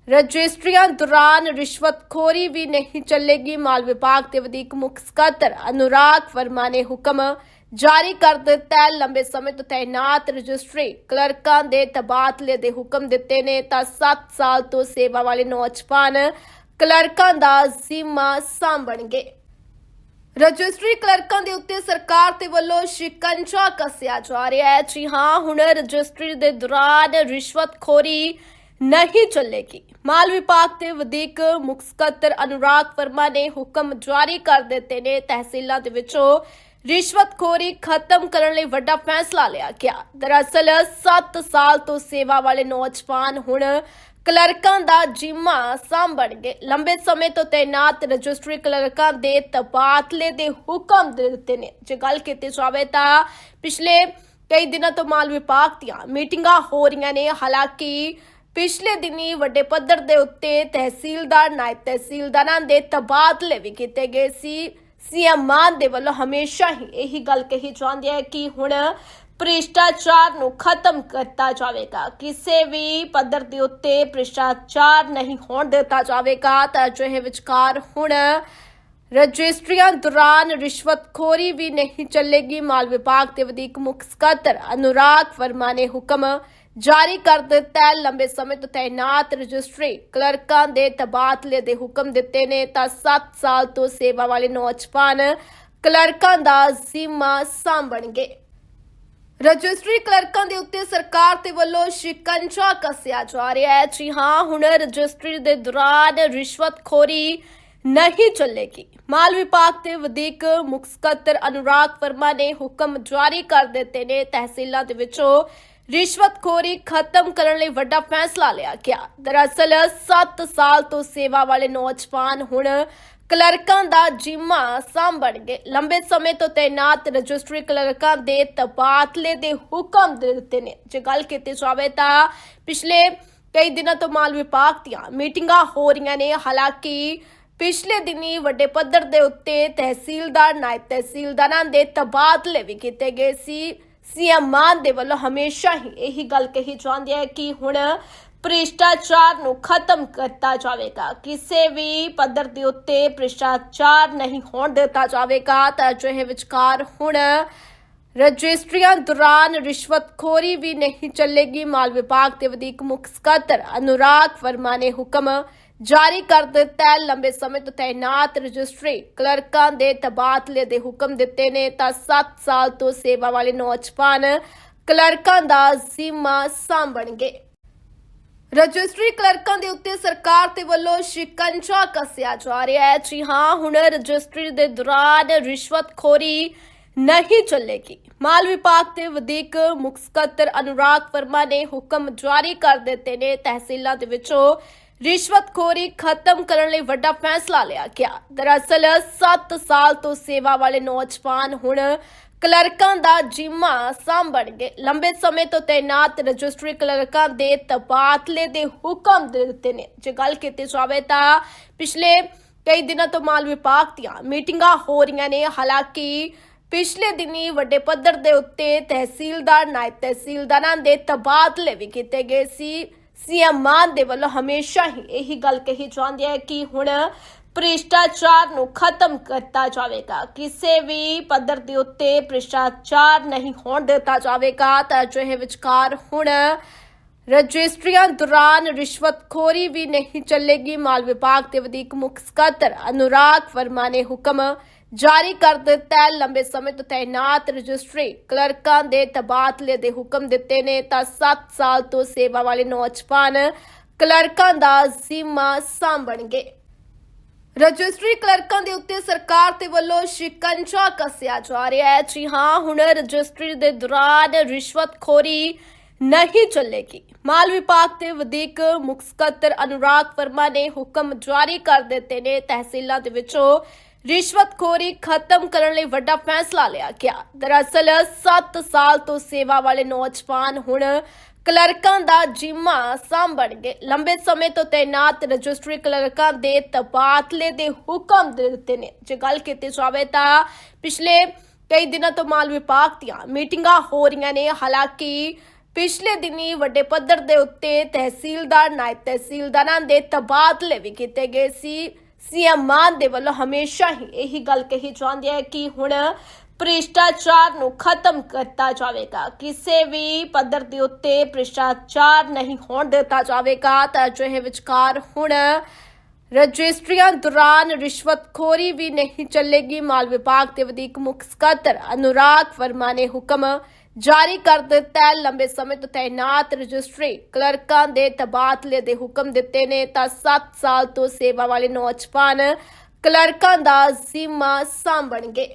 ਰਜਿਸਟਰੀਆਂ ਦੌਰਾਨ ਰਿਸ਼ਵਤਖੋਰੀ ਵੀ ਨਹੀਂ ਚੱਲੇਗੀ। ਮਾਲ ਵਿਭਾਗ ਦੇ ਵਧੀਕ ਮੁੱਖ ਸਕੱਤਰ ਅਨੁਰਾਗ ਵਰਮਾ ਨੇ ਹੁਕਮ ਜਾਰੀ ਕਰ ਦਿੱਤਾ ਹੈ। ਲੰਬੇ ਸਮੇਂ ਤੋਂ ਤਾਇਨਾਤ ਰਜਿਸਟਰੀ ਕਲਰਕਾਂ ਦੇ ਤਬਾਦਲੇ ਦੇ ਹੁਕਮ ਦਿੱਤੇ ਨੇ। ਤਾਂ 7 ਸਾਲ ਤੋਂ ਸੇਵਾ ਵਾਲੇ ਨੌਜਵਾਨ ਕਲਰਕਾਂ ਦਾ ਜ਼ਿੰਮਾ ਸਾਂਭਣਗੇ। ਰਜਿਸਟਰੀ ਕਲਰਕਾਂ ਦੇ ਉੱਤੇ ਸਰਕਾਰ ਦੇ ਵੱਲੋਂ ਸ਼ਿਕੰਜਾ ਕੱਸਿਆ ਜਾ ਰਿਹਾ ਹੈ। ਜੀ ਹਾਂ, ਹੁਣ ਰਜਿਸਟਰੀ ਦੇ ਦੌਰਾਨ ਰਿਸ਼ਵਤਖੋਰੀ ਨਹੀਂ ਚੱਲੇਗੀ। ਮਾਲ ਵਿਭਾਗ ਦੇ ਵਧੀਕ ਮੁੱਖ ਸਕੱਤਰ ਅਨੁਰਾਗ ਵਰਮਾ ਨੇ ਹੁਕਮ ਜਾਰੀ ਕਰ ਦਿੱਤੇ ਨੇ। ਤਹਿਸੀਲਾਂ ਦੇ ਵਿੱਚੋਂ ਰਿਸ਼ਵਤਖੋਰੀ ਖਤਮ ਕਰਨ ਲਈ ਵੱਡਾ ਫੈਸਲਾ ਲਿਆ ਗਿਆ। ਦਰਅਸਲ 7 ਸਾਲ ਤੋਂ ਸੇਵਾ ਵਾਲੇ ਨੌਜਵਾਨ ਹੁਣ ਕਲਰਕਾਂ ਦਾ ਜਿੰਮਾ ਸਾਂਭਣਗੇ ਲੰਬੇ ਸਮੇਂ ਤੋਂ ਤਾਇਨਾਤ ਰਜਿਸਟਰੀ ਕਲਰਕਾਂ ਦੇ ਤਬਾਦਲੇ ਦੇ ਹੁਕਮ ਦਿੱਤੇ ਨੇ। ਜੇ ਗੱਲ ਕੀਤੀ ਜਾਵੇ ਤਾਂ ਪਿਛਲੇ ਕਈ ਦਿਨਾਂ ਤੋਂ ਮਾਲ ਵਿਭਾਗ ਦੀਆਂ ਮੀਟਿੰਗਾਂ ਹੋ ਰਹੀਆਂ ਨੇ। ਹਾਲਾਂਕਿ, ਪਿਛਲੇ ਦਿਨੀ ਵੱਡੇ ਪੱਧਰ ਦੇ ਉੱਤੇ ਤਹਿਸੀਲਦਾਰ, ਨਾਇਬ ਤਹਿਸੀਲਦਾਰਾਂ ਦੇ ਤਬਾਦਲੇ ਵੀ ਕੀਤੇ ਗਏ ਸੀ। ਸੀਐਮ ਮਾਨ ਦੇ ਵੱਲੋਂ ਹਮੇਸ਼ਾ ਹੀ ਇਹੀ ਗੱਲ ਕਹੀ ਜਾਂਦੀ ਹੈ ਕਿ ਹੁਣ ਭ੍ਰਿਸ਼ਟਾਚਾਰ ਨੂੰ ਖਤਮ ਕੀਤਾ ਜਾਵੇਗਾ। ਕਿਸੇ ਵੀ ਪੱਧਰ ਦੇ ਉੱਤੇ ਭ੍ਰਿਸ਼ਟਾਚਾਰ ਨਹੀਂ ਹੋਣ ਦਿੱਤਾ ਜਾਵੇਗਾ ਤਾਂ ਅਜਿਹੇ ਵਿਚਕਾਰ ਹੁਣ ਰਜਿਸਟਰੀਆਂ ਦੌਰਾਨ ਰਿਸ਼ਵਤਖੋਰੀ ਵੀ ਨਹੀਂ ਚੱਲੇਗੀ। ਮਾਲ ਵਿਭਾਗ ਦੇ ਵਧੀਕ ਮੁੱਖ ਸਕੱਤਰ ਅਨੁਰਾਗ ਵਰਮਾ ਨੇ ਹੁਕਮ ਜਾਰੀ ਕਰ ਦਿੱਤਾ ਹੈ। ਲੰਬੇ ਸਮੇਂ ਤੋਂ ਤਾਇਨਾਤ ਰਜਿਸਟਰੀ ਕਲਰਕਾਂ ਦੇ ਤਬਾਦਲੇ ਦੇ ਹੁਕਮ ਦਿੱਤੇ ਨੇ। ਤਾਂ 7 ਸਾਲ ਤੋਂ ਸੇਵਾ ਵਾਲੇ ਨੌਜਵਾਨ ਕਲਰਕਾਂ ਦਾ ਜ਼ਿੰਮਾ ਸਾਂਭਣਗੇ। ਰਜਿਸਟਰੀ ਕਲਰਕਾਂ ਦੇ ਉੱਤੇ ਸਰਕਾਰ ਦੇ ਵੱਲੋਂ ਸ਼ਿਕੰਜਾ ਕੱਸਿਆ ਜਾ ਰਿਹਾ ਹੈ। ਜੀ ਹਾਂ, ਹੁਣ ਰਜਿਸਟਰੀ ਦੇ ਦੌਰਾਨ ਰਿਸ਼ਵਤਖੋਰੀ ਨਹੀਂ ਚੱਲੇਗੀ। ਮਾਲ ਵਿਭਾਗ ਦੇ ਵਧੀਕ ਮੁੱਖ ਸਕੱਤਰ ਅਨੁਰਾਗ ਵਰਮਾ ਨੇ ਹੁਕਮ ਜਾਰੀ ਕਰ ਦਿੱਤੇ ਨੇ। ਤਹਿਸੀਲਾਂ ਦੇ ਵਿੱਚੋਂ ਰਿਸ਼ਵਤਖੋਰੀ ਖਤਮ ਕਰਨ ਲਈ ਵੱਡਾ ਫੈਸਲਾ ਲਿਆ ਗਿਆ। ਦਰਅਸਲ 7 ਸਾਲ ਤੋਂ ਸੇਵਾ ਵਾਲੇ ਨੌਜਵਾਨ ਹੁਣ ਕਲਰਕਾਂ ਦਾ ਜਿੰਮਾ ਸਾਂਭਣਗੇ। ਲੰਬੇ ਸਮੇਂ ਤੋਂ ਤਾਇਨਾਤ ਰਜਿਸਟਰੀ ਕਲਰਕਾਂ ਦੇ ਤਬਾਦਲੇ ਦੇ ਹੁਕਮ ਦਿੱਤੇ ਨੇ। ਜੇ ਗੱਲ ਕੀਤੀ ਜਾਵੇ ਤਾਂ ਪਿਛਲੇ ਕਈ ਦਿਨਾਂ ਤੋਂ ਮਾਲ ਵਿਭਾਗ ਦੀਆਂ ਮੀਟਿੰਗਾਂ ਹੋ ਰਹੀਆਂ ਨੇ। ਹਾਲਾਂਕਿ, ਪਿਛਲੇ ਦਿਨੀ ਵੱਡੇ ਪੱਧਰ ਦੇ ਉੱਤੇ ਤਹਿਸੀਲਦਾਰ, ਨਾਇਬ ਤਹਿਸੀਲਦਾਰਾਂ ਦੇ ਤਬਾਦਲੇ ਵੀ ਕੀਤੇ ਗਏ ਸੀ। ਸੀਐਮ ਮਾਨ ਦੇ ਵੱਲੋਂ ਹਮੇਸ਼ਾ ਹੀ ਇਹੀ ਗੱਲ ਕਹੀ ਜਾਂਦੀ ਹੈ ਕਿ ਹੁਣ ਭ੍ਰਿਸ਼ਟਾਚਾਰ ਨੂੰ ਖਤਮ ਕੀਤਾ ਜਾਵੇਗਾ। ਕਿਸੇ ਵੀ ਪੱਧਰ ਦੇ ਉੱਤੇ ਭ੍ਰਿਸ਼ਟਾਚਾਰ ਨਹੀਂ ਹੋਣ ਦਿੱਤਾ ਜਾਵੇਗਾ ਤਾਂ ਅਜਿਹੇ ਵਿਚਕਾਰ ਹੁਣ ਰਜਿਸਟਰੀਆਂ ਦੌਰਾਨ ਰਿਸ਼ਵਤਖੋਰੀ ਵੀ ਨਹੀਂ ਚੱਲੇਗੀ। ਮਾਲ ਵਿਭਾਗ ਦੇ ਵਧੀਕ ਮੁੱਖ ਸਕੱਤਰ ਅਨੁਰਾਗ ਵਰਮਾ ਨੇ ਹੁਕਮ ਜਾਰੀ ਕਰ ਦਿੱਤਾ ਹੈ। ਲੰਬੇ ਸਮੇਂ ਤੋਂ ਤਾਇਨਾਤ ਰਜਿਸਟਰੀ ਕਲਰਕਾਂ ਦੇ ਤਬਾਦਲੇ ਦੇ ਹੁਕਮ ਦਿੱਤੇ ਨੇ। ਤਾਂ 7 ਸਾਲ ਤੋਂ ਸੇਵਾ ਵਾਲੇ ਨੌਜਵਾਨ ਕਲਰਕਾਂ ਦਾ ਜ਼ਿੰਮਾ ਸਾਂਭਣਗੇ। ਰਜਿਸਟਰੀ ਕਲਰਕਾਂ ਦੇ ਉੱਤੇ ਸਰਕਾਰ ਦੇ ਵੱਲੋਂ ਸ਼ਿਕੰਜਾ ਕੱਸਿਆ ਜਾ ਰਿਹਾ ਹੈ। ਜੀ ਹਾਂ, ਹੁਣ ਰਜਿਸਟਰੀ ਦੇ ਦੌਰਾਨ ਰਿਸ਼ਵਤਖੋਰੀ ਨਹੀਂ ਚੱਲੇਗੀ। ਮਾਲ ਵਿਭਾਗ ਦੇ ਵਧੀਕ ਮੁੱਖ ਸਕੱਤਰ ਅਨੁਰਾਗ ਵਰਮਾ ਨੇ ਹੁਕਮ ਜਾਰੀ ਕਰ ਦਿੱਤੇ ਨੇ। ਤਹਿਸੀਲਾਂ ਦੇ ਵਿੱਚੋਂ ਰਿਸ਼ਵਤਖੋਰੀ ਖਤਮ ਕਰਨ ਲਈ ਵੱਡਾ ਫੈਸਲਾ ਲਿਆ ਗਿਆ। ਦਰਅਸਲ 7 ਸਾਲ ਤੋਂ ਸੇਵਾ ਵਾਲੇ ਨੌਜਵਾਨ ਹੁਣ ਕਲਰਕਾਂ ਦਾ ਜਿੰਮਾ ਸਾਂਭਣਗੇ। ਲੰਬੇ ਸਮੇਂ ਤੋਂ ਤਾਇਨਾਤ ਰਜਿਸਟਰੀ ਕਲਰਕਾਂ ਦੇ ਤਬਾਦਲੇ ਦੇ ਹੁਕਮ ਦਿੱਤੇ ਨੇ। ਜੇ ਗੱਲ ਕੀਤੀ ਜਾਵੇ ਤਾਂ ਪਿਛਲੇ ਕਈ ਦਿਨਾਂ ਤੋਂ ਮਾਲ ਵਿਭਾਗ ਦੀਆਂ ਮੀਟਿੰਗਾਂ ਹੋ ਰਹੀਆਂ ਨੇ। ਹਾਲਾਂਕਿ, ਪਿਛਲੇ ਦਿਨੀ ਵੱਡੇ ਪੱਧਰ ਦੇ ਉੱਤੇ ਤਹਿਸੀਲਦਾਰ, ਨਾਇਬ ਤਹਿਸੀਲਦਾਰਾਂ ਦੇ ਤਬਾਦਲੇ ਵੀ ਕੀਤੇ ਗਏ ਸੀ। ਸੀਐਮ ਮਾਨ ਦੇ ਵੱਲੋਂ ਹਮੇਸ਼ਾ ਹੀ ਇਹੀ ਗੱਲ ਕਹੀ ਜਾਂਦੀ ਹੈ ਕਿ ਹੁਣ ਭ੍ਰਿਸ਼ਟਾਚਾਰ ਨੂੰ ਖਤਮ ਕੀਤਾ ਜਾਵੇਗਾ। ਕਿਸੇ ਵੀ ਪੱਧਰ ਦੇ ਉੱਤੇ ਭ੍ਰਿਸ਼ਟਾਚਾਰ ਨਹੀਂ ਹੋਣ ਦਿੱਤਾ ਜਾਵੇਗਾ ਤਾਂ ਅਜਿਹੇ ਵਿਚਕਾਰ ਹੁਣ ਰਜਿਸਟਰੀਆਂ ਦੌਰਾਨ ਰਿਸ਼ਵਤਖੋਰੀ ਵੀ ਨਹੀਂ ਚੱਲੇਗੀ। ਮਾਲ ਵਿਭਾਗ ਦੇ ਵਧੀਕ ਮੁੱਖ ਸਕੱਤਰ ਅਨੁਰਾਗ ਵਰਮਾ ਨੇ ਹੁਕਮ ਜਾਰੀ ਕਰ ਦਿੱਤਾ ਹੈ। ਲੰਬੇ ਸਮੇਂ ਤੋਂ ਤਾਇਨਾਤ ਰਜਿਸਟਰੀ ਕਲਰਕਾਂ ਦੇ ਤਬਾਦਲੇ ਦੇ ਹੁਕਮ ਦਿੱਤੇ ਨੇ। ਤਾਂ 7 ਸਾਲ ਤੋਂ ਸੇਵਾ ਵਾਲੇ ਨੌਜਵਾਨ ਕਲਰਕਾਂ ਦਾ ਜ਼ਿੰਮਾ ਸਾਂਭਣਗੇ। ਰਜਿਸਟਰੀ ਕਲਰਕਾਂ ਦੇ ਉੱਤੇ ਸਰਕਾਰ ਦੇ ਵੱਲੋਂ ਸ਼ਿਕੰਜਾ ਕੱਸਿਆ ਜਾ ਰਿਹਾ ਹੈ। ਜੀ ਹਾਂ, ਹੁਣ ਰਜਿਸਟਰੀ ਦੇ ਦੌਰਾਨ ਰਿਸ਼ਵਤਖੋਰੀ ਨਹੀਂ ਚੱਲੇਗੀ। ਮਾਲ ਵਿਭਾਗ ਦੇ ਵਧੀਕ ਮੁੱਖ ਸਕੱਤਰ ਅਨੁਰਾਗ ਵਰਮਾ ਨੇ ਹੁਕਮ ਜਾਰੀ ਕਰ ਦਿੱਤੇ ਨੇ। ਤਹਿਸੀਲਾਂ ਦੇ ਵਿੱਚੋਂ ਰਿਸ਼ਵਤਖੋਰੀ ਖਤਮ ਕਰਨ ਲਈ ਵੱਡਾ ਫੈਸਲਾ ਲਿਆ ਗਿਆ। ਦਰਅਸਲ 7 ਸਾਲ ਤੋਂ ਸੇਵਾ ਵਾਲੇ ਨੌਜਵਾਨ ਹੁਣ ਕਲਰਕਾਂ ਦਾ ਜਿਮਾ ਸਾਂਭਣਗੇ ਲੰਬੇ ਸਮੇਂ ਤੋਂ ਤਾਇਨਾਤ ਰਜਿਸਟਰੀ ਕਲਰਕਾਂ ਦੇ ਤਬਾਦਲੇ ਦੇ ਹੁਕਮ ਦਿੱਤੇ ਨੇ। ਜੇ ਗੱਲ ਕੀਤੀ ਜਾਵੇ ਤਾਂ ਪਿਛਲੇ ਕਈ ਦਿਨਾਂ ਤੋਂ ਮਾਲ ਵਿਭਾਗ ਦੀਆਂ ਮੀਟਿੰਗਾਂ ਹੋ ਰਹੀਆਂ ਨੇ। ਹਾਲਾਂਕਿ, ਪਿਛਲੇ ਦਿਨੀ ਵੱਡੇ ਪੱਧਰ ਦੇ ਉੱਤੇ ਤਹਿਸੀਲਦਾਰ, ਨਾਇਬ ਤਹਿਸੀਲਦਾਰਾਂ ਦੇ ਤਬਾਦਲੇ ਵੀ ਕੀਤੇ ਗਏ ਸੀ। ਸੀਐਮ ਮਾਨ ਦੇ ਵੱਲੋਂ ਹਮੇਸ਼ਾ ਹੀ ਇਹੀ ਗੱਲ ਕਹੀ ਜਾਂਦੀ ਹੈ ਕਿ ਹੁਣ ਭ੍ਰਿਸ਼ਟਾਚਾਰ ਨੂੰ ਖਤਮ ਕਰਤਾ ਜਾਵੇਗਾ। ਕਿਸੇ ਵੀ ਪੱਧਰ ਦੇ ਉੱਤੇ ਭ੍ਰਿਸ਼ਟਾਚਾਰ ਨਹੀਂ ਹੋਣ ਦਿੱਤਾ ਜਾਵੇਗਾ ਤਾਂ ਅਜਿਹੇ ਵਿਚਕਾਰ ਹੁਣ ਰਜਿਸਟਰੀਆਂ ਦੌਰਾਨ ਰਿਸ਼ਵਤਖੋਰੀ ਵੀ ਨਹੀਂ ਚੱਲੇਗੀ। ਮਾਲ ਵਿਭਾਗ ਦੇ ਵਧੀਕ ਮੁੱਖ ਸਕੱਤਰ ਅਨੁਰਾਗ ਵਰਮਾ ਨੇ ਹੁਕਮ ਜਾਰੀ ਕਰ ਦਿੱਤਾ ਹੈ। ਲੰਬੇ ਸਮੇਂ ਤੋਂ ਤਾਇਨਾਤ ਰਜਿਸਟਰੀ ਕਲਰਕਾਂ ਦੇ ਤਬਾਦਲੇ ਦੇ ਹੁਕਮ ਦਿੱਤੇ ਨੇ। ਤਾਂ 7 ਸਾਲ ਤੋਂ ਸੇਵਾ ਵਾਲੇ ਨੌਜਵਾਨ ਕਲਰਕਾਂ ਦਾ ਜ਼ਿੰਮਾ ਸਾਂਭਣਗੇ।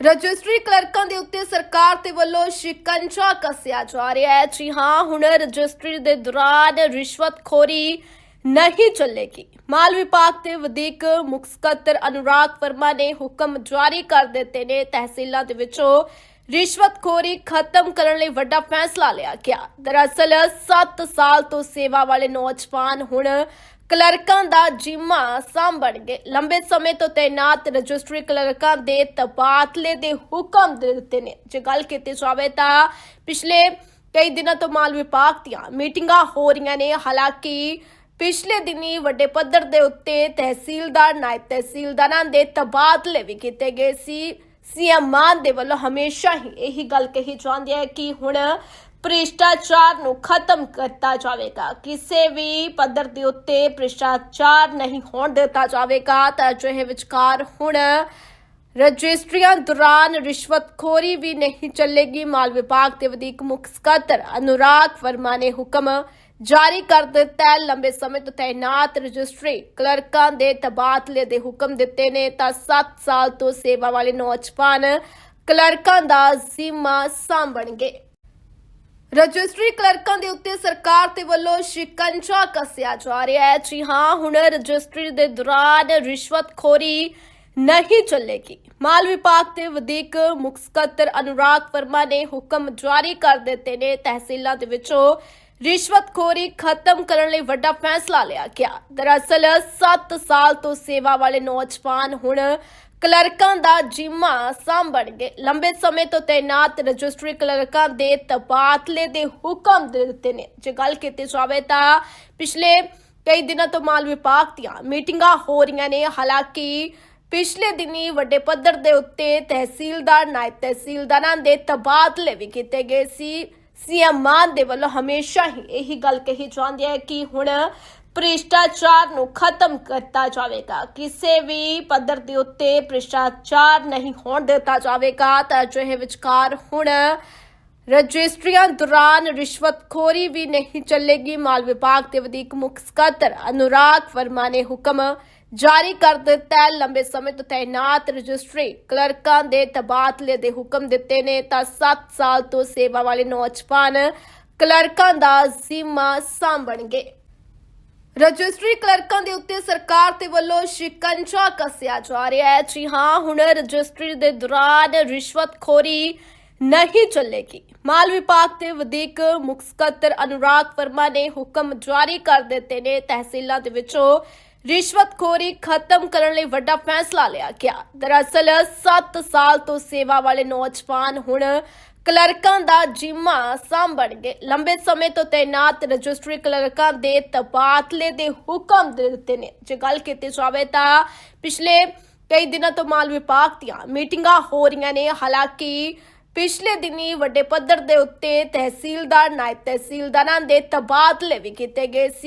ਰਜਿਸਟਰੀ ਕਲਰਕਾਂ ਦੇ ਉੱਤੇ ਸਰਕਾਰ ਦੇ ਵੱਲੋਂ ਸ਼ਿਕੰਜਾ ਕੱਸਿਆ ਜਾ ਰਿਹਾ ਹੈ। ਜੀ ਹਾਂ, ਹੁਣ ਰਜਿਸਟਰੀ ਦੇ ਦੌਰਾਨ ਰਿਸ਼ਵਤਖੋਰੀ ਨਹੀਂ ਚੱਲੇਗੀ। ਮਾਲ ਵਿਭਾਗ ਦੇ ਵਧੀਕ ਮੁੱਖ ਸਕੱਤਰ ਅਨੁਰਾਗ ਵਰਮਾ ਨੇ ਹੁਕਮ ਜਾਰੀ ਕਰ ਦਿੱਤੇ ਨੇ। ਤਹਿਸੀਲਾਂ ਦੇ ਵਿੱਚੋਂ ਰਿਸ਼ਵਤਖੋਰੀ ਖਤਮ ਕਰਨ ਲਈ ਵੱਡਾ ਫੈਸਲਾ ਲਿਆ ਗਿਆ। ਦਰਅਸਲ 7 ਸਾਲ ਤੋਂ ਸੇਵਾ ਵਾਲੇ ਨੌਜਵਾਨ ਹੁਣ ਕਲਰਕਾਂ ਦਾ ਜਿਮਾ ਸਾਂਭਣਗੇ। ਲੰਬੇ ਸਮੇਂ ਤੋਂ ਤਾਇਨਾਤ ਰਜਿਸਟਰੀ ਕਲਰਕਾਂ ਦੇ ਤਬਾਦਲੇ ਦੇ ਹੁਕਮ ਦਿੱਤੇ ਨੇ। ਜੇ ਗੱਲ ਕੀਤੀ ਜਾਵੇ ਤਾਂ ਪਿਛਲੇ ਕਈ ਦਿਨਾਂ ਤੋਂ ਮਾਲ ਵਿਭਾਗ ਦੀਆਂ ਮੀਟਿੰਗਾਂ ਹੋ ਰਹੀਆਂ ਨੇ। ਹਾਲਾਂਕਿ, ਪਿਛਲੇ ਦਿਨੀ ਵੱਡੇ ਪੱਧਰ ਦੇ ਉੱਤੇ ਤਹਿਸੀਲਦਾਰ, ਨਾਇਬ ਤਹਿਸੀਲਦਾਰਾਂ ਦੇ ਤਬਾਦਲੇ ਵੀ ਕੀਤੇ ਗਏ ਸੀ। ਸੀਐਮ ਮਾਨ ਦੇ ਵੱਲੋਂ ਹਮੇਸ਼ਾ ਹੀ ਇਹੀ ਗੱਲ ਕਹੀ ਜਾਂਦੀ ਹੈ ਕਿ ਹੁਣ ਭ੍ਰਿਸ਼ਟਾਚਾਰ ਨੂੰ ਖਤਮ ਕਰਤਾ ਜਾਵੇਗਾ। ਕਿਸੇ ਵੀ ਪੱਧਰ ਦੇ ਉੱਤੇ ਭ੍ਰਿਸ਼ਟਾਚਾਰ ਨਹੀਂ ਹੋਣ ਦਿੱਤਾ ਜਾਵੇਗਾ ਤਾਂ ਅਜਿਹੇ ਵਿਚਕਾਰ ਹੁਣ ਰਜਿਸਟਰੀਆਂ ਦੌਰਾਨ ਰਿਸ਼ਵਤਖੋਰੀ ਵੀ ਨਹੀਂ ਚੱਲੇਗੀ। ਮਾਲ ਵਿਭਾਗ ਦੇ ਵਧੀਕ ਮੁੱਖ ਸਕੱਤਰ ਅਨੁਰਾਗ ਵਰਮਾ ਨੇ ਹੁਕਮ ਜਾਰੀ ਕਰ ਦਿੱਤਾ ਹੈ। ਲੰਬੇ ਸਮੇਂ ਤੋਂ ਤਾਇਨਾਤ ਰਜਿਸਟਰੀ ਕਲਰਕਾਂ ਦੇ ਤਬਾਦਲੇ ਦੇ ਹੁਕਮ ਦਿੱਤੇ ਨੇ। ਤਾਂ 7 ਸਾਲ ਤੋਂ ਸੇਵਾ ਵਾਲੇ ਨੌਜਵਾਨ ਕਲਰਕਾਂ ਦਾ ਜ਼ਿੰਮਾ ਸਾਂਭਣਗੇ। ਰਜਿਸਟਰੀ ਕਲਰਕਾਂ ਦੇ ਉੱਤੇ ਸਰਕਾਰ ਦੇ ਵੱਲੋਂ ਸ਼ਿਕੰਜਾ ਕੱਸਿਆ ਜਾ ਰਿਹਾ ਹੈ। ਜੀ ਹਾਂ, ਹੁਣ ਰਜਿਸਟਰੀ ਦੇ ਦੌਰਾਨ ਰਿਸ਼ਵਤਖੋਰੀ ਨਹੀਂ ਚੱਲੇਗੀ। ਮਾਲ ਵਿਭਾਗ ਦੇ ਵਧੀਕ ਮੁੱਖ ਸਕੱਤਰ ਅਨੁਰਾਗ ਵਰਮਾ ਨੇ ਹੁਕਮ ਜਾਰੀ ਕਰ ਦਿੱਤੇ ਨੇ। ਤਹਿਸੀਲਾਂ ਦੇ ਵਿੱਚੋਂ ਰਿਸ਼ਵਤਖੋਰੀ ਖਤਮ ਕਰਨ ਲਈ ਵੱਡਾ ਫੈਸਲਾ ਲਿਆ ਗਿਆ। ਦਰਅਸਲ 7 ਸਾਲ ਤੋਂ ਸੇਵਾ ਵਾਲੇ ਨੌਜਵਾਨ ਹੁਣ ਕਲਰਕਾਂ ਦਾ ਜਿਮਾ ਸਾਂਭਣਗੇ। ਲੰਬੇ ਸਮੇਂ ਤੋਂ ਤਾਇਨਾਤ ਰਜਿਸਟਰੀ ਕਲਰਕਾਂ ਦੇ ਤਬਾਦਲੇ ਦੇ ਹੁਕਮ ਦੇ ਦਿੱਤੇ ਨੇ। ਜੇ ਗੱਲ ਕੀਤੀ ਜਾਵੇ ਤਾਂ ਪਿਛਲੇ ਕਈ ਦਿਨਾਂ ਤੋਂ ਮਾਲ ਵਿਭਾਗ ਦੀਆਂ ਮੀਟਿੰਗਾਂ ਹੋ ਰਹੀਆਂ ਨੇ। ਹਾਲਾਂਕਿ, ਪਿਛਲੇ ਦਿਨੀ ਵੱਡੇ ਪੱਧਰ ਦੇ ਉੱਤੇ ਤਹਿਸੀਲਦਾਰ, ਨਾਇਬ ਤਹਿਸੀਲਦਾਰਾਂ ਦੇ ਤਬਾਦਲੇ ਵੀ ਕੀਤੇ ਗਏ ਸੀ। ਸੀਐਮ ਮਾਨ ਦੇ ਵੱਲੋਂ ਹਮੇਸ਼ਾ ਹੀ ਇਹੀ ਗੱਲ ਕਹੀ ਜਾਂਦੀ ਹੈ ਕਿ ਹੁਣ ਭ੍ਰਿਸ਼ਟਾਚਾਰ ਨੂੰ ਖਤਮ ਕਰਤਾ ਜਾਵੇਗਾ। ਕਿਸੇ ਵੀ ਪੱਧਰ ਦੇ ਉੱਤੇ ਭ੍ਰਿਸ਼ਟਾਚਾਰ ਨਹੀਂ ਹੋਣ ਦਿੱਤਾ ਜਾਵੇਗਾ ਤਾਂ ਅਜਿਹੇ ਵਿਚਕਾਰ ਹੁਣ ਰਜਿਸਟਰੀਆਂ ਦੌਰਾਨ ਰਿਸ਼ਵਤਖੋਰੀ ਵੀ ਨਹੀਂ ਚੱਲੇਗੀ। ਮਾਲ ਵਿਭਾਗ ਦੇ ਵਧੀਕ ਮੁੱਖ ਸਕੱਤਰ ਅਨੁਰਾਗ ਵਰਮਾ ਨੇ ਹੁਕਮ ਜਾਰੀ ਕਰ ਦਿੱਤਾ ਹੈ। ਲੰਬੇ ਸਮੇਂ ਤੋਂ ਤਾਇਨਾਤ ਰਜਿਸਟਰੀ ਕਲਰਕਾਂ ਦੇ ਤਬਾਦਲੇ ਦੇ ਹੁਕਮ ਦਿੱਤੇ ਨੇ। ਤਾਂ 7 ਸਾਲ ਤੋਂ ਸੇਵਾ ਵਾਲੇ ਨੌਜਵਾਨ ਕਲਰਕਾਂ ਦਾ ਜ਼ਿੰਮਾ ਸਾਂਭਣਗੇ। ਰਜਿਸਟਰੀ ਕਲਰਕਾਂ ਦੇ ਉੱਤੇ ਸਰਕਾਰ ਦੇ ਵੱਲੋਂ ਸ਼ਿਕੰਜਾ ਕੱਸਿਆ ਜਾ ਰਿਹਾ ਹੈ। ਜੀ ਹਾਂ, ਹੁਣ ਰਜਿਸਟਰੀ ਦੇ ਦੌਰਾਨ ਰਿਸ਼ਵਤਖੋਰੀ ਨਹੀਂ ਚੱਲੇਗੀ। ਮਾਲ ਵਿਭਾਗ ਦੇ ਵਧੀਕ ਮੁੱਖ ਸਕੱਤਰ ਅਨੁਰਾਗ ਵਰਮਾ ਨੇ ਹੁਕਮ ਜਾਰੀ ਕਰ ਦਿੱਤੇ ਨੇ। ਤਹਿਸੀਲਾਂ ਦੇ ਵਿੱਚੋਂ ਰਿਸ਼ਵਤਖੋਰੀ ਖਤਮ ਕਰਨ ਲਈ ਵੱਡਾ ਫੈਸਲਾ ਲਿਆ ਗਿਆ। ਦਰਅਸਲ 7 ਸਾਲ ਤੋਂ ਸੇਵਾ ਵਾਲੇ ਨੌਜਵਾਨ ਹੁਣ ਕਲਰਕਾਂ ਦਾ ਜਿਮਾ ਸਾਂਭਣਗੇ ਲੰਬੇ ਸਮੇਂ ਤੋਂ ਤੈਨਾਤ ਰਜਿਸਟਰੀ ਕਲਰਕਾਂ ਦੇ ਤਬਾਦਲੇ ਦੇ ਹੁਕਮ ਦੇ ਦਿੱਤੇ ਨੇ। ਜੇ ਗੱਲ ਕੀਤੀ ਜਾਵੇ ਤਾਂ ਪਿਛਲੇ ਕਈ ਦਿਨਾਂ ਤੋਂ ਮਾਲ ਵਿਭਾਗ ਦੀਆਂ ਮੀਟਿੰਗਾਂ ਹੋ ਰਹੀਆਂ ਨੇ। ਹਾਲਾਂਕਿ, ਪਿਛਲੇ ਦਿਨੀ ਵੱਡੇ ਪੱਧਰ ਦੇ ਉੱਤੇ ਤਹਿਸੀਲਦਾਰ, ਨਾਇਬ ਤਹਿਸੀਲਦਾਰਾਂ ਦੇ ਤਬਾਦਲੇ ਵੀ ਕੀਤੇ ਗਏ ਸੀ।